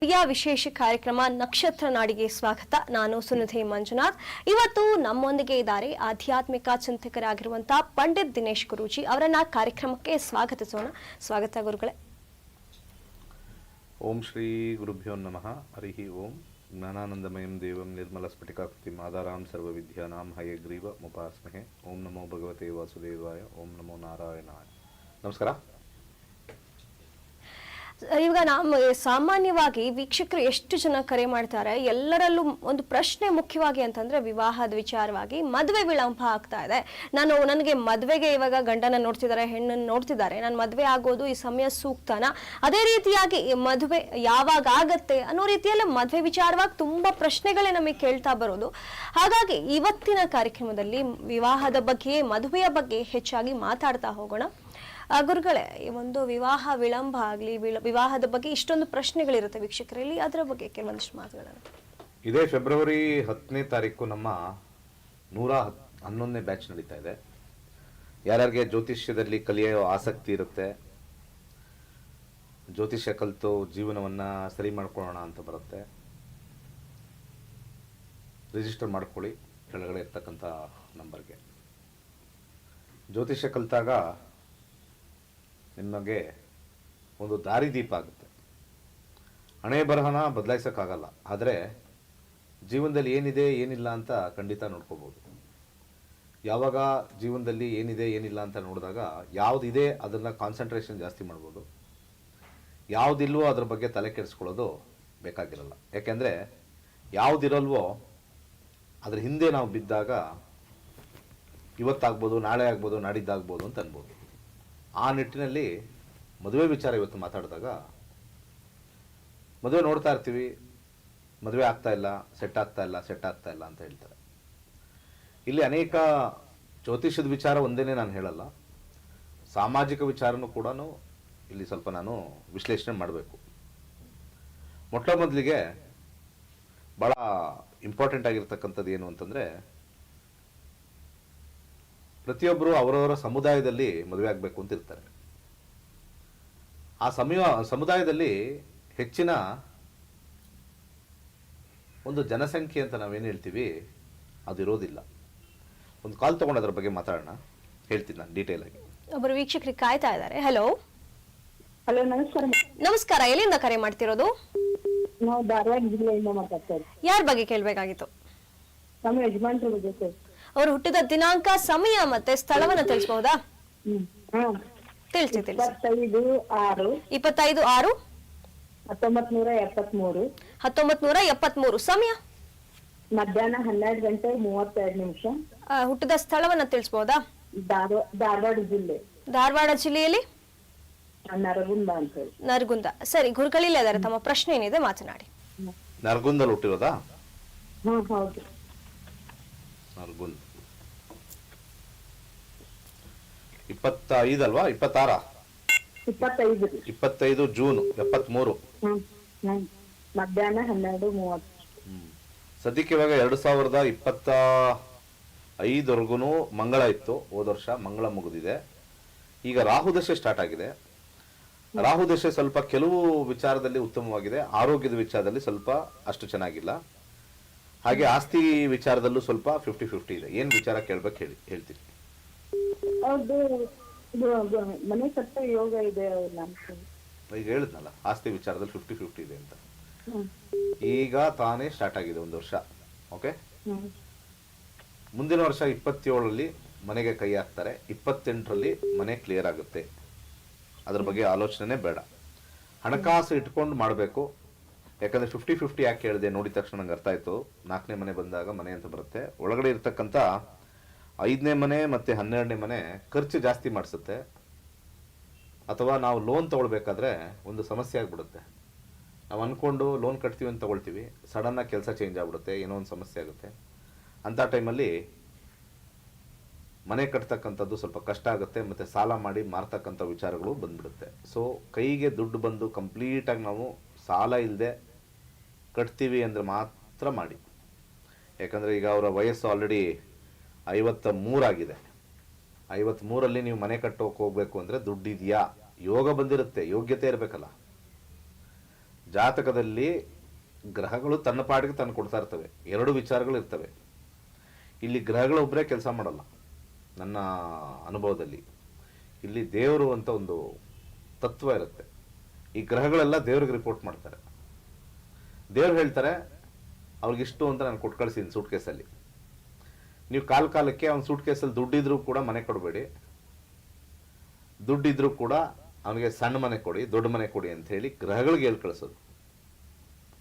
ಪ್ರಿಯ ವಿಶೇಷ ಕಾರ್ಯಕ್ರಮ ನಕ್ಷತ್ರ ನಾಡಿಗೆ ಸ್ವಾಗತ. ನಾನು ಸುನಿಧಿ ಮಂಜುನಾಥ್. ಇವತ್ತು ನಮ್ಮೊಂದಿಗೆ ಇದ್ದಾರೆ ಆಧ್ಯಾತ್ಮಿಕ ಚಿಂತಕರಾಗಿರುವಂತಹ ಪಂಡಿತ್ ದಿನೇಶ್ ಗುರೂಜಿ ಅವರನ್ನ ಕಾರ್ಯಕ್ರಮಕ್ಕೆ ಸ್ವಾಗತಿಸೋಣ. ಸ್ವಾಗತ ಗುರುಗಳೇ. ಓಂ ಶ್ರೀ ಗುರುಭ್ಯೋ ನಮಃ. ಹರಿ ಓಂ. ಜ್ಞಾನಾನಂದಮಯಂ ದೇವಂ ನಿರ್ಮಲ ಸ್ಫಟಿಕಾಕೃತಿ ಮಾದಾರಾಂ ಸರ್ವವಿದ್ಯಾನಾಂ ಹಯಗ್ರೀವ ಮುಪಾಸ್ಮಹೆ. ಓಂ ನಮೋ ಭಗವತೆ ವಾಸುದೇವಾಯ. ಓಂ ನಮೋ ನಾರಾಯಣಾಯ. ನಮಸ್ಕಾರ. ಈಗ ನಾವು ಸಾಮಾನ್ಯವಾಗಿ ವೀಕ್ಷಕರು ಎಷ್ಟು ಜನ ಕರೆ ಮಾಡ್ತಾರೆ? ಎಲ್ಲರಲ್ಲೂ ಒಂದು ಪ್ರಶ್ನೆ ಮುಖ್ಯವಾಗಿ ಅಂತಂದ್ರೆ ವಿವಾಹದ ವಿಚಾರವಾಗಿ ಮದುವೆ ವಿಳಂಬ ಆಗ್ತಾ ಇದೆ. ನಾನು ನನಗೆ ಮದುವೆಗೆ ಇವಾಗ ಗಂಡನ ನೋಡ್ತಿದ್ದಾರೆ, ಹೆಣ್ಣನ್ನು ನೋಡ್ತಿದ್ದಾರೆ. ನಾನು ಮದುವೆ ಆಗೋದು ಈ ಸಮಯ ಸೂಕ್ತನಾ? ಅದೇ ರೀತಿಯಾಗಿ ಮದುವೆ ಯಾವಾಗ ಆಗತ್ತೆ ಅನ್ನೋ ರೀತಿಯಲ್ಲಿ ಮದುವೆ ವಿಚಾರವಾಗಿ ತುಂಬಾ ಪ್ರಶ್ನೆಗಳೇ ನಮಗೆ ಕೇಳ್ತಾ ಬರೋದು. ಹಾಗಾಗಿ ಇವತ್ತಿನ ಕಾರ್ಯಕ್ರಮದಲ್ಲಿ ವಿವಾಹದ ಬಗ್ಗೆ, ಮದುವೆಯ ಬಗ್ಗೆ ಹೆಚ್ಚಾಗಿ ಮಾತಾಡ್ತಾ ಹೋಗೋಣ. ಗುರುಗಳೇ, ಈ ಒಂದು ವಿವಾಹ ವಿಳಂಬ ಆಗಲಿ ವಿವಾಹದ ಬಗ್ಗೆ ಇಷ್ಟೊಂದು ಪ್ರಶ್ನೆಗಳಿರುತ್ತೆ ವೀಕ್ಷಕರಲ್ಲಿ. ಅದರ ಬಗ್ಗೆ ಕೆಲವೊಂದಿಷ್ಟು ಮಾತುಗಳನ್ನು ಇದೇ ಫೆಬ್ರವರಿ ಹತ್ತನೇ ತಾರೀಕು ನಮ್ಮ ನೂರ ಹನ್ನೊಂದನೇ ಬ್ಯಾಚ್ ನಡೀತಾ ಇದೆ. ಯಾರ್ಯಾರಿಗೆ ಜ್ಯೋತಿಷ್ಯದಲ್ಲಿ ಕಲಿಯೋ ಆಸಕ್ತಿ ಇರುತ್ತೆ, ಜ್ಯೋತಿಷ್ಯ ಕಲಿತು ಜೀವನವನ್ನ ಸರಿ ಮಾಡ್ಕೊಳ್ಳೋಣ ಅಂತ ಬರುತ್ತೆ. ರಿಜಿಸ್ಟರ್ ಮಾಡ್ಕೊಳ್ಳಿ ಕೆಳಗಡೆ ಇರ್ತಕ್ಕಂಥ ನಂಬರ್ಗೆ. ಜ್ಯೋತಿಷ್ಯ ಕಲಿತಾಗ ನಿಮಗೆ ಒಂದು ದಾರಿದೀಪ ಆಗುತ್ತೆ. ಹಣೆ ಬರಹನ ಬದಲಾಯಿಸೋಕ್ಕಾಗಲ್ಲ. ಆದರೆ ಜೀವನದಲ್ಲಿ ಏನಿದೆ, ಏನಿಲ್ಲ ಅಂತ ಖಂಡಿತ ನೋಡ್ಕೋಬೋದು. ಯಾವಾಗ ಜೀವನದಲ್ಲಿ ಏನಿದೆ, ಏನಿಲ್ಲ ಅಂತ ನೋಡಿದಾಗ ಯಾವುದಿದೆ ಅದನ್ನು ಕಾನ್ಸಂಟ್ರೇಷನ್ ಜಾಸ್ತಿ ಮಾಡ್ಬೋದು. ಯಾವುದಿಲ್ವೋ ಅದ್ರ ಬಗ್ಗೆ ತಲೆ ಕೆಡಿಸ್ಕೊಳ್ಳೋದು ಬೇಕಾಗಿರಲ್ಲ. ಯಾಕೆಂದರೆ ಯಾವುದಿರಲ್ವೋ ಅದ್ರ ಹಿಂದೆ ನಾವು ಬಿದ್ದಾಗ ಇವತ್ತಾಗ್ಬೋದು, ನಾಳೆ ಆಗ್ಬೋದು, ನಾಡಿದ್ದಾಗ್ಬೋದು ಅಂತ ಅನ್ಬೋದು. ಆ ನಿಟ್ಟಿನಲ್ಲಿ ಮದುವೆ ವಿಚಾರ ಇವತ್ತು ಮಾತಾಡಿದಾಗ ಮದುವೆ ನೋಡ್ತಾ ಇರ್ತೀವಿ, ಮದುವೆ ಆಗ್ತಾ ಇಲ್ಲ ಸೆಟ್ ಆಗ್ತಾ ಇಲ್ಲ ಸೆಟ್ ಆಗ್ತಾ ಇಲ್ಲ ಅಂತ ಹೇಳ್ತಾರೆ. ಇಲ್ಲಿ ಅನೇಕ ಜ್ಯೋತಿಷ್ಯದ ವಿಚಾರ ಒಂದೇನೆ ನಾನು ಹೇಳಲ್ಲ, ಸಾಮಾಜಿಕ ವಿಚಾರನೂ ಕೂಡ ಇಲ್ಲಿ ಸ್ವಲ್ಪ ನಾನು ವಿಶ್ಲೇಷಣೆ ಮಾಡಬೇಕು. ಮೊಟ್ಟ ಮೊದಲಿಗೆ ಭಾಳ ಇಂಪಾರ್ಟೆಂಟ್ ಆಗಿರ್ತಕ್ಕಂಥದ್ದು ಏನು ಅಂತಂದರೆ ಪ್ರತಿಯೊಬ್ಬರು ಅವರವರ ಸಮುದಾಯದಲ್ಲಿ ಮದುವೆ ಆಗಬೇಕು ಅಂತ ಇರ್ತಾರೆ. ಆ ಸಮಯ ಸಮುದಾಯದಲ್ಲಿ ಹೆಚ್ಚಿನ ಒಂದು ಜನಸಂಖ್ಯೆ ಅಂತ ನಾವೇನು ಹೇಳ್ತೀವಿ ಅದು ಇರೋದಿಲ್ಲ. ಒಂದು ಕಾಲ್ ತಗೊಂಡು ಅದ್ರ ಬಗ್ಗೆ ಮಾತಾಡೋಣ. ಹೇಳ್ತೀನಿ ನಾನು ಡೀಟೇಲ್ ಆಗಿ. ಒಬ್ಬರು ವೀಕ್ಷಕರಿಗೆ ಕಾಯ್ತಾ ಇದ್ದಾರೆ. ಹಲೋ ಹಲೋ ನಮಸ್ಕಾರ. ನಮಸ್ಕಾರ ಎಲ್ಲಿಂದ ಕರೆ ಮಾಡ್ತಿರೋದು? ನಾವು ಧಾರವಾಡ ಜಿಲ್ಲೆಯಿಂದ ಮಾತಾಡ್ತಾ ಇದ್ದೀವಿ ಯಾರ ಬಗ್ಗೆ ಕೇಳಬೇಕಾಗಿತ್ತು? ನಮ್ಮ ಯಜಮಾನ್ರ ಬಗ್ಗೆ ಸರ್. ಅವರು ಹುಟ್ಟಿದ ದಿನಾಂಕ ಸಮಯ ಮತ್ತೆ ಸ್ಥಳವನ್ನ ತಿಳಿಸಬಹುದಾ ಹ್ಮ್. ಹಾ ತಿಳಿಸಿ ತಿಳಿಸಿ. ಇಪ್ಪತ್ತೈದು ಆರು. ಇಪ್ಪತ್ತೈದು ಆರು. ಹತ್ತೊಂಬತ್ ನೂರ ಎಪ್ಪತ್ಮೂರು. ಹತ್ತೊಂಬತ್ ನೂರ ಎಪ್ಪತ್ಮೂರು. ಸಮಯ? ಮಧ್ಯಾಹ್ನ ಹನ್ನೆರಡು ಗಂಟೆ ಮೂವತ್ತೆರಡು ನಿಮಿಷ. ಆ, ಹುಟ್ಟಿದ ಸ್ಥಳವನ್ನ ತಿಳಿಸಬಹುದಾ ಧಾರವಾಡ ಧಾರವಾಡ ಜಿಲ್ಲೆ. ಧಾರವಾಡ ಜಿಲ್ಲೆಯಲ್ಲಿ? ನರಗುಂದ ಅಂತ ಹೇಳಿ ನರಗುಂದ. ಸರಿ ಗುರುಗಳಿಲ್ಲ ಇದ್ದಾರೆ ತಮ್ಮ ಪ್ರಶ್ನೆ ಏನಿದೆ ಮಾತನಾಡಿ. ನರಗುಂದಲ್ಲಿ ಹುಟ್ಟಿರೋದಾ? ಹಾ ಹೌದು. ನರಗುಂದ್. ಇಪ್ಪತ್ತೈದಲ್ವಾ ಇಪ್ಪತ್ತಾರ? ಇಪ್ಪತ್ತೈದು. ಇಪ್ಪತ್ತೈದು ಜೂನ್ ಹ್ಮ್ ಮಧ್ಯಾಹ್ನ ಹನ್ನೆರಡು ಮೂವತ್ತು. ಸದ್ಯಕ್ಕೆ ಇವಾಗ ಎರಡು ಸಾವಿರದ ಇಪ್ಪತ್ತ ಐದವರೆಗೂ ಮಂಗಳ ಇತ್ತು. ಹೋದ ವರ್ಷ ಮಂಗಳ ಮುಗಿದಿದೆ. ಈಗ ರಾಹು ದಶೆ ಸ್ಟಾರ್ಟ್ ಆಗಿದೆ. ರಾಹು ದಶೆ ಸ್ವಲ್ಪ ಕೆಲವು ವಿಚಾರದಲ್ಲಿ ಉತ್ತಮವಾಗಿದೆ. ಆರೋಗ್ಯದ ವಿಚಾರದಲ್ಲಿ ಸ್ವಲ್ಪ ಅಷ್ಟು ಚೆನ್ನಾಗಿಲ್ಲ. ಹಾಗೆ ಆಸ್ತಿ ವಿಚಾರದಲ್ಲೂ ಸ್ವಲ್ಪ ಫಿಫ್ಟಿ ಫಿಫ್ಟಿ ಇದೆ. ಏನ್ ವಿಚಾರ ಕೇಳ್ಬೇಕು ಹೇಳಿ ಹೇಳ್ತೀನಿ ಮನೆ ಕಟ್ಟ ಯೋಗ ಇದೆ ಈಗ ಹೇಳಿದ್ನಲ್ಲ ಆಸ್ತಿ ವಿಚಾರದಲ್ಲಿ ಫಿಫ್ಟಿ ಫಿಫ್ಟಿ ಇದೆ ಅಂತ. ಈಗ ತಾನೇ ಸ್ಟಾರ್ಟ್ ಆಗಿದೆ ಒಂದು ವರ್ಷ ಓಕೆ ಮುಂದಿನ ವರ್ಷ ಇಪ್ಪತ್ತೇಳರಲ್ಲಿ ಮನೆಗೆ ಕೈ ಹಾಕ್ತಾರೆ ಇಪ್ಪತ್ತೆಂಟರಲ್ಲಿ ಮನೆ ಕ್ಲಿಯರ್ ಆಗುತ್ತೆ. ಅದ್ರ ಬಗ್ಗೆ ಆಲೋಚನೆ ಬೇಡ. ಹಣಕಾಸು ಇಟ್ಕೊಂಡು ಮಾಡಬೇಕು. ಯಾಕಂದ್ರೆ ಫಿಫ್ಟಿ ಫಿಫ್ಟಿ ಯಾಕೆ ಹೇಳಿದೆ ನೋಡಿದ ತಕ್ಷಣ ನಂಗೆ ಅರ್ಥ ಆಯ್ತು. ನಾಲ್ಕನೇ ಮನೆ ಬಂದಾಗ ಮನೆ ಅಂತ ಬರುತ್ತೆ. ಒಳಗಡೆ ಇರ್ತಕ್ಕಂಥ ಐದನೇ ಮನೆ ಮತ್ತು ಹನ್ನೆರಡನೇ ಮನೆ ಖರ್ಚು ಜಾಸ್ತಿ ಮಾಡಿಸುತ್ತೆ. ಅಥವಾ ನಾವು ಲೋನ್ ತೊಗೊಳ್ಬೇಕಾದ್ರೆ ಒಂದು ಸಮಸ್ಯೆ ಆಗಿಬಿಡುತ್ತೆ. ನಾವು ಅಂದ್ಕೊಂಡು ಲೋನ್ ಕಟ್ತೀವಿ ಅಂತ ತೊಗೊಳ್ತೀವಿ. ಸಡನ್ನಾಗಿ ಕೆಲಸ ಚೇಂಜ್ ಆಗ್ಬಿಡುತ್ತೆ, ಏನೋ ಒಂದು ಸಮಸ್ಯೆ ಆಗುತ್ತೆ. ಅಂಥ ಟೈಮಲ್ಲಿ ಮನೆ ಕಟ್ತಕ್ಕಂಥದ್ದು ಸ್ವಲ್ಪ ಕಷ್ಟ ಆಗುತ್ತೆ, ಮತ್ತು ಸಾಲ ಮಾಡಿ ಮಾರ್ತಕ್ಕಂಥ ವಿಚಾರಗಳು ಬಂದ್ಬಿಡುತ್ತೆ. ಸೊ ಕೈಗೆ ದುಡ್ಡು ಬಂದು ಕಂಪ್ಲೀಟಾಗಿ ನಾವು ಸಾಲ ಇಲ್ಲದೆ ಕಟ್ತೀವಿ ಅಂದರೆ ಮಾತ್ರ ಮಾಡಿ. ಯಾಕಂದರೆ ಈಗ ಅವರ ವಯಸ್ಸು ಆಲ್ರೆಡಿ ಐವತ್ತ ಮೂರಾಗಿದೆ ಐವತ್ಮೂರಲ್ಲಿ ನೀವು ಮನೆ ಕಟ್ಟೋಕೆ ಹೋಗ್ಬೇಕು ಅಂದರೆ ದುಡ್ಡಿದೆಯಾ? ಯೋಗ ಬಂದಿರುತ್ತೆ, ಯೋಗ್ಯತೆ ಇರಬೇಕಲ್ಲ. ಜಾತಕದಲ್ಲಿ ಗ್ರಹಗಳು ತನ್ನ ಪಾಡಿಗೆ ತಂದು ಕೊಡ್ತಾ ಇರ್ತವೆ. ಎರಡು ವಿಚಾರಗಳು ಇರ್ತವೆ. ಇಲ್ಲಿ ಗ್ರಹಗಳು ಒಬ್ಬರೇ ಕೆಲಸ ಮಾಡಲ್ಲ, ನನ್ನ ಅನುಭವದಲ್ಲಿ. ಇಲ್ಲಿ ದೇವರು ಅಂತ ಒಂದು ತತ್ವ ಇರುತ್ತೆ. ಈ ಗ್ರಹಗಳೆಲ್ಲ ದೇವ್ರಿಗೆ ರಿಪೋರ್ಟ್ ಮಾಡ್ತಾರೆ. ದೇವ್ರು ಹೇಳ್ತಾರೆ, ಅವ್ರಿಗಿಷ್ಟು ಅಂತ ನಾನು ಕೊಟ್ಟು ಸೂಟ್ ಕೇಸಲ್ಲಿ ನೀವು ಕಾಲ ಕಾಲಕ್ಕೆ ಅವ್ನ ಸೂಟ್ ಕೇಸಲ್ಲಿ ದುಡ್ಡಿದ್ರೂ ಕೂಡ ಮನೆ ಕೊಡಬೇಡಿ. ದುಡ್ಡಿದ್ರೂ ಕೂಡ ಅವನಿಗೆ ಸಣ್ಣ ಮನೆ ಕೊಡಿ, ದೊಡ್ಡ ಮನೆ ಕೊಡಿ ಅಂತ ಹೇಳಿ ಗ್ರಹಗಳಿಗೆ ಹೇಳಿ ಕಳಿಸೋದು.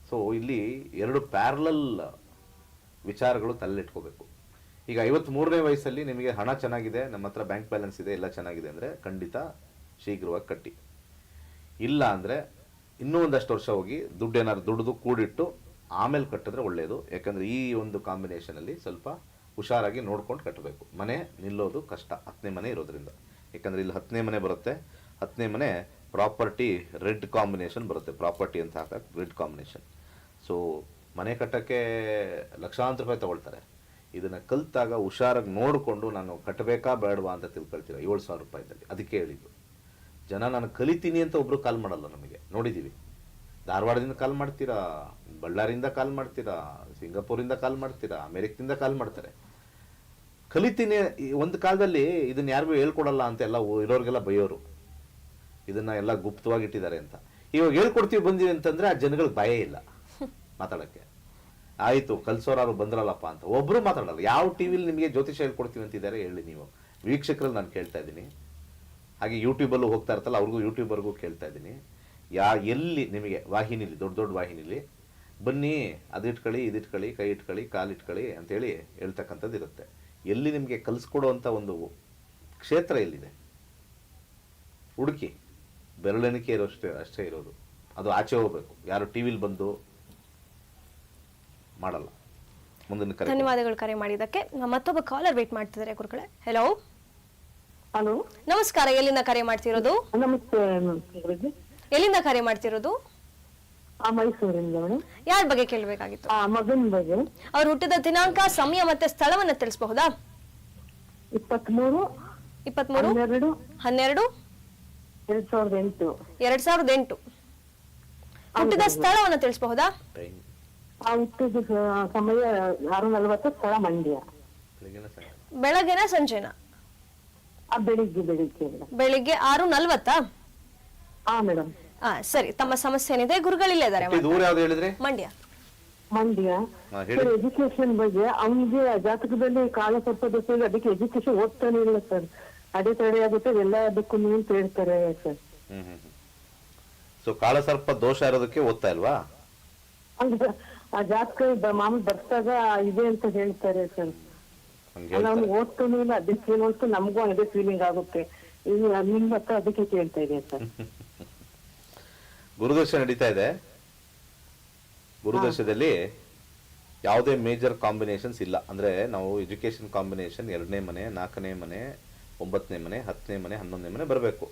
ಸೊ ಇಲ್ಲಿ ಎರಡು ಪ್ಯಾರಲಲ್ ವಿಚಾರಗಳು ತಲೆಲಿಟ್ಕೋಬೇಕು. ಈಗ ಐವತ್ತ್ ಮೂರನೇ ವಯಸ್ಸಲ್ಲಿ ನಿಮಗೆ ಹಣ ಚೆನ್ನಾಗಿದೆ, ನಮ್ಮ ಹತ್ರ ಬ್ಯಾಂಕ್ ಬ್ಯಾಲೆನ್ಸ್ ಇದೆ, ಎಲ್ಲ ಚೆನ್ನಾಗಿದೆ ಅಂದರೆ ಖಂಡಿತ ಶೀಘ್ರವಾಗಿ ಕಟ್ಟಿ. ಇಲ್ಲ ಅಂದರೆ ಇನ್ನೂ ಒಂದಷ್ಟು ವರ್ಷ ಹೋಗಿ ದುಡ್ಡು ಏನಾದ್ರು ದುಡ್ದು ಕೂಡಿಟ್ಟು ಆಮೇಲೆ ಕಟ್ಟಿದ್ರೆ ಒಳ್ಳೆಯದು ಯಾಕಂದರೆ ಈ ಒಂದು ಕಾಂಬಿನೇಷನಲ್ಲಿ ಸ್ವಲ್ಪ ಹುಷಾರಾಗಿ ನೋಡ್ಕೊಂಡು ಕಟ್ಟಬೇಕು. ಮನೆ ನಿಲ್ಲೋದು ಕಷ್ಟ. ಹತ್ತನೇ ಮನೆ ಇರೋದ್ರಿಂದ. ಯಾಕಂದರೆ ಇಲ್ಲಿ ಹತ್ತನೇ ಮನೆ ಬರುತ್ತೆ. ಹತ್ತನೇ ಮನೆ ಪ್ರಾಪರ್ಟಿ ರೆಡ್ ಕಾಂಬಿನೇಷನ್ ಬರುತ್ತೆ. ಪ್ರಾಪರ್ಟಿ ಅಂತ ಹಾಕಕ್ಕೆ ರೆಡ್ ಕಾಂಬಿನೇಷನ್. ಸೊ ಮನೆ ಕಟ್ಟೋಕ್ಕೆ ಲಕ್ಷಾಂತರ ರೂಪಾಯಿ ತೊಗೊಳ್ತಾರೆ. ಇದನ್ನು ಕಲ್ತಾಗ ಹುಷಾರಾಗಿ ನೋಡಿಕೊಂಡು ನಾನು ಕಟ್ಟಬೇಕಾ ಬೇಡವಾ ಅಂತ ತಿಳ್ಕೊಳ್ತೀರ? ಏಳು ಸಾವಿರ ರೂಪಾಯಿದಲ್ಲಿ. ಅದಕ್ಕೆ ಹೇಳಿದ್ದು. ಜನ, ನಾನು ಕಲಿತೀನಿ ಅಂತ ಒಬ್ಬರು ಕಾಲ್ ಮಾಡಲ್ಲ ನಮಗೆ. ನೋಡಿದ್ದೀವಿ ಧಾರವಾಡದಿಂದ ಕಾಲ್ ಮಾಡ್ತೀರಾ? ಬಳ್ಳಾರಿಯಿಂದ ಕಾಲ್ ಮಾಡ್ತೀರಾ? ಸಿಂಗಾಪುರಿಂದ ಕಾಲ್ ಮಾಡ್ತೀರಾ? ಅಮೇರಿಕದಿಂದ ಕಾಲ್ ಮಾಡ್ತಾರೆ. ಕಲಿತೀನಿ ಒಂದು ಕಾಲದಲ್ಲಿ ಇದನ್ನ ಯಾರಿಗೂ ಹೇಳ್ಕೊಡಲ್ಲ ಅಂತ ಎಲ್ಲ ಇರೋರಿಗೆಲ್ಲ ಬೈಯೋರು. ಇದನ್ನ ಎಲ್ಲ ಗುಪ್ತವಾಗಿ ಇಟ್ಟಿದ್ದಾರೆ ಅಂತ. ಇವಾಗ ಹೇಳ್ಕೊಡ್ತೀವಿ ಬಂದಿವಿ ಅಂತಂದ್ರೆ ಆ ಜನಗಳಿಗೆ ಭಯ ಇಲ್ಲ ಮಾತಾಡೋಕ್ಕೆ. ಆಯಿತು, ಕಲ್ಸೋರಾರು ಬಂದ್ರಲ್ಲಪ್ಪ ಅಂತ. ಒಬ್ರು ಮಾತಾಡಲ್ಲ. ಯಾವ ಟಿ ವಿಲಿ ನಿಮಗೆ ಜ್ಯೋತಿಷ ಹೇಳ್ಕೊಡ್ತೀವಿ ಅಂತಿದ್ದಾರೆ ಹೇಳಿ ನೀವು. ವೀಕ್ಷಕರಲ್ಲಿ ನಾನು ಕೇಳ್ತಾ ಇದ್ದೀನಿ. ಹಾಗೆ ಯೂಟ್ಯೂಬಲ್ಲೂ ಹೋಗ್ತಾ ಇರ್ತಲ್ಲ ಅವ್ರಿಗೂ ಯೂಟ್ಯೂಬರ್ಗೂ ಕೇಳ್ತಾ ಇದ್ದೀನಿ. ಯಾ, ಎಲ್ಲಿ ನಿಮಗೆ, ವಾಹಿನಿಲಿ, ದೊಡ್ಡ ದೊಡ್ಡ ವಾಹಿನಿಲಿ, ಬನ್ನಿ, ಅದಿಟ್ಕೊಳ್ಳಿ, ಇದಿಟ್ಕೊಳ್ಳಿ, ಕೈ ಇಟ್ಕೊಳ್ಳಿ ಕಾಲು ಇಟ್ಕೊಳ್ಳಿ ಅಂತೇಳಿ ಹೇಳ್ತಕ್ಕಂಥದ್ದು ಇರುತ್ತೆ ಎಲ್ಲಿ ನಿಮಗೆ ಕಲಿಸ್ಕೊಡುವಂಥ ಒಂದು ಕ್ಷೇತ್ರ ಎಲ್ಲಿದೆ? ಹುಡುಕಿ ಬೆರಳೆಣಿಕೆ ಇರೋಷ್ಟೇ ಅಷ್ಟೇ ಇರೋದು. ಅದು ಆಚೆ ಹೋಗಬೇಕು. ಯಾರು ಟಿ ವಿಲಿ ಬಂದು ಮಾಡಲ್ಲ. ಮುಂದಿನ ಕರೆ ಧನ್ಯವಾದಗಳು ಕರೆ ಮಾಡಿದ್ದಕ್ಕೆ. ಮತ್ತೊಬ್ಬ ಕಾಲರ್ ವೇಟ್ ಮಾಡ್ತಿದ್ದಾರೆ ಗುರುಗಳೇ. ಹೆಲೋ ಹಲೋ ನಮಸ್ಕಾರ. ಎಲ್ಲಿಂದ ಕರೆ ಮಾಡ್ತಿರೋದು? ನಮಸ್ತೆ ಎಲ್ಲಿಂದ ಕರೆ ಮಾಡ್ತಿರೋದು? ಮೈಸೂರಿಂದ ಮೇಡಮ್ ಯಾರ ಬಗ್ಗೆ ಕೇಳಬೇಕಾಗಿತ್ತು? ಆ ಮಗನ ಬಗ್ಗೆ. ಅವ್ರ ಹುಟ್ಟಿದ ದಿನಾಂಕ ಸಮಯ ಮತ್ತೆ ಸ್ಥಳವನ್ನ ತಿಳಿಸಬಹುದಾ? ಇಪ್ಪತ್ಮೂರು ಇಪ್ಪತ್ಮೂರು ಹನ್ನೆರಡು ಹನ್ನೆರಡು ಎರಡ್ ಸಾವಿರದ ಎಂಟು. ಎರಡ್ ಸಾವಿರದ ಎಂಟು. ಹುಟ್ಟಿದ ಸ್ಥಳವನ್ನ ತಿಳಿಸಬಹುದಾ? ಆ ಹುಟ್ಟಿದ ಸಮಯ ಆರು ನಲವತ್ತು ಸ್ಥಳ ಮಂಡ್ಯ. ಬೆಳಗಿನ ಸಂಜೆನಾ? ಬೆಳಗ್ಗೆನ ಸಂಜೆನ ಬೆಳಿಗ್ಗೆ ಬೆಳಿಗ್ಗೆ. ಬೆಳಿಗ್ಗೆ ಆರು ನಲ್ವತ್ತಾ ಹಾ ಮೇಡಮ್. ಆ ಸರಿ ತಮ್ಮ ಸಮಸ್ಯೆ ಏನಿದೆ ಗುರುಗಳಿಲ್ಲೇ ಇದ್ದಾರೆ ಇದು ಊರು ಯಾವ್ದು ಹೇಳಿದ್ರಿ? ಮಂಡ್ಯ. ಮಂಡ್ಯ? ಹಾ, ಹೇಳಿ. ಎಜುಕೇಶನ್ ಬಗ್ಗೆ ಅವನಿಗೆ ಜಾತಕದಲ್ಲಿ ಕಾಲ ಸ್ವಲ್ಪ ದೋಷ ಅದಕ್ಕೆ ಎಜುಕೇಶನ್ ಓದ್ತಾನೆ ಇಲ್ಲ ಸರ್. ಅಡೆತಡೆ ಆಗುತ್ತೆ ಎಲ್ಲದಕ್ಕೂ ನೀವು ಹೇಳ್ತಾರೆ ಸರ್. ಹ್ಮ್ ಹ್ಮ್ ಸೊ ಕಾಳಸರ್ಪ ದೋಷ ಇರೋದಕ್ಕೆ ಓದ್ತಾ ಇಲ್ವಾ? ಅಂದ್ರೆ ಆ ಜಾತಕ ಬ- ಮಾಮೂಲಿ ಬರ್ತಾಗ ಇದೆ ಅಂತ ಹೇಳ್ತಾರೆ ಸರ್. ಹಂಗೆ ಅಲ್ಲ ಅವ್ನು ಹೇಳ್ತಾರೆ. ಓದ್ತಾನೆ ಇಲ್ಲ ಅದಕ್ಕೆ ಏನು ಅಂತ ನಮಗೂ ಅದೇ ಫೀಲಿಂಗ್ ಆಗುತ್ತೆ. ಈಗ ನಿಮ್ ಹತ್ರ ಅದಕ್ಕೆ ಕೇಳ್ತಾ ಇದೆ ಸರ್. ಗುರುದಶ ನಡೀತಾ ಇದೆ. ಗುರುದಶದಲ್ಲಿ ಯಾವುದೇ ಮೇಜರ್ ಕಾಂಬಿನೇಷನ್ಸ್ ಇಲ್ಲ. ಅಂದ್ರೆ ನಾವು ಎಜುಕೇಶನ್ ಕಾಂಬಿನೇಷನ್ ಎರಡನೇ ಮನೆ ನಾಲ್ಕನೇ ಮನೆ ಒಂಬತ್ತನೇ ಮನೆ ಹತ್ತನೇ ಮನೆ ಹನ್ನೊಂದನೇ ಮನೆ ಬರಬೇಕು.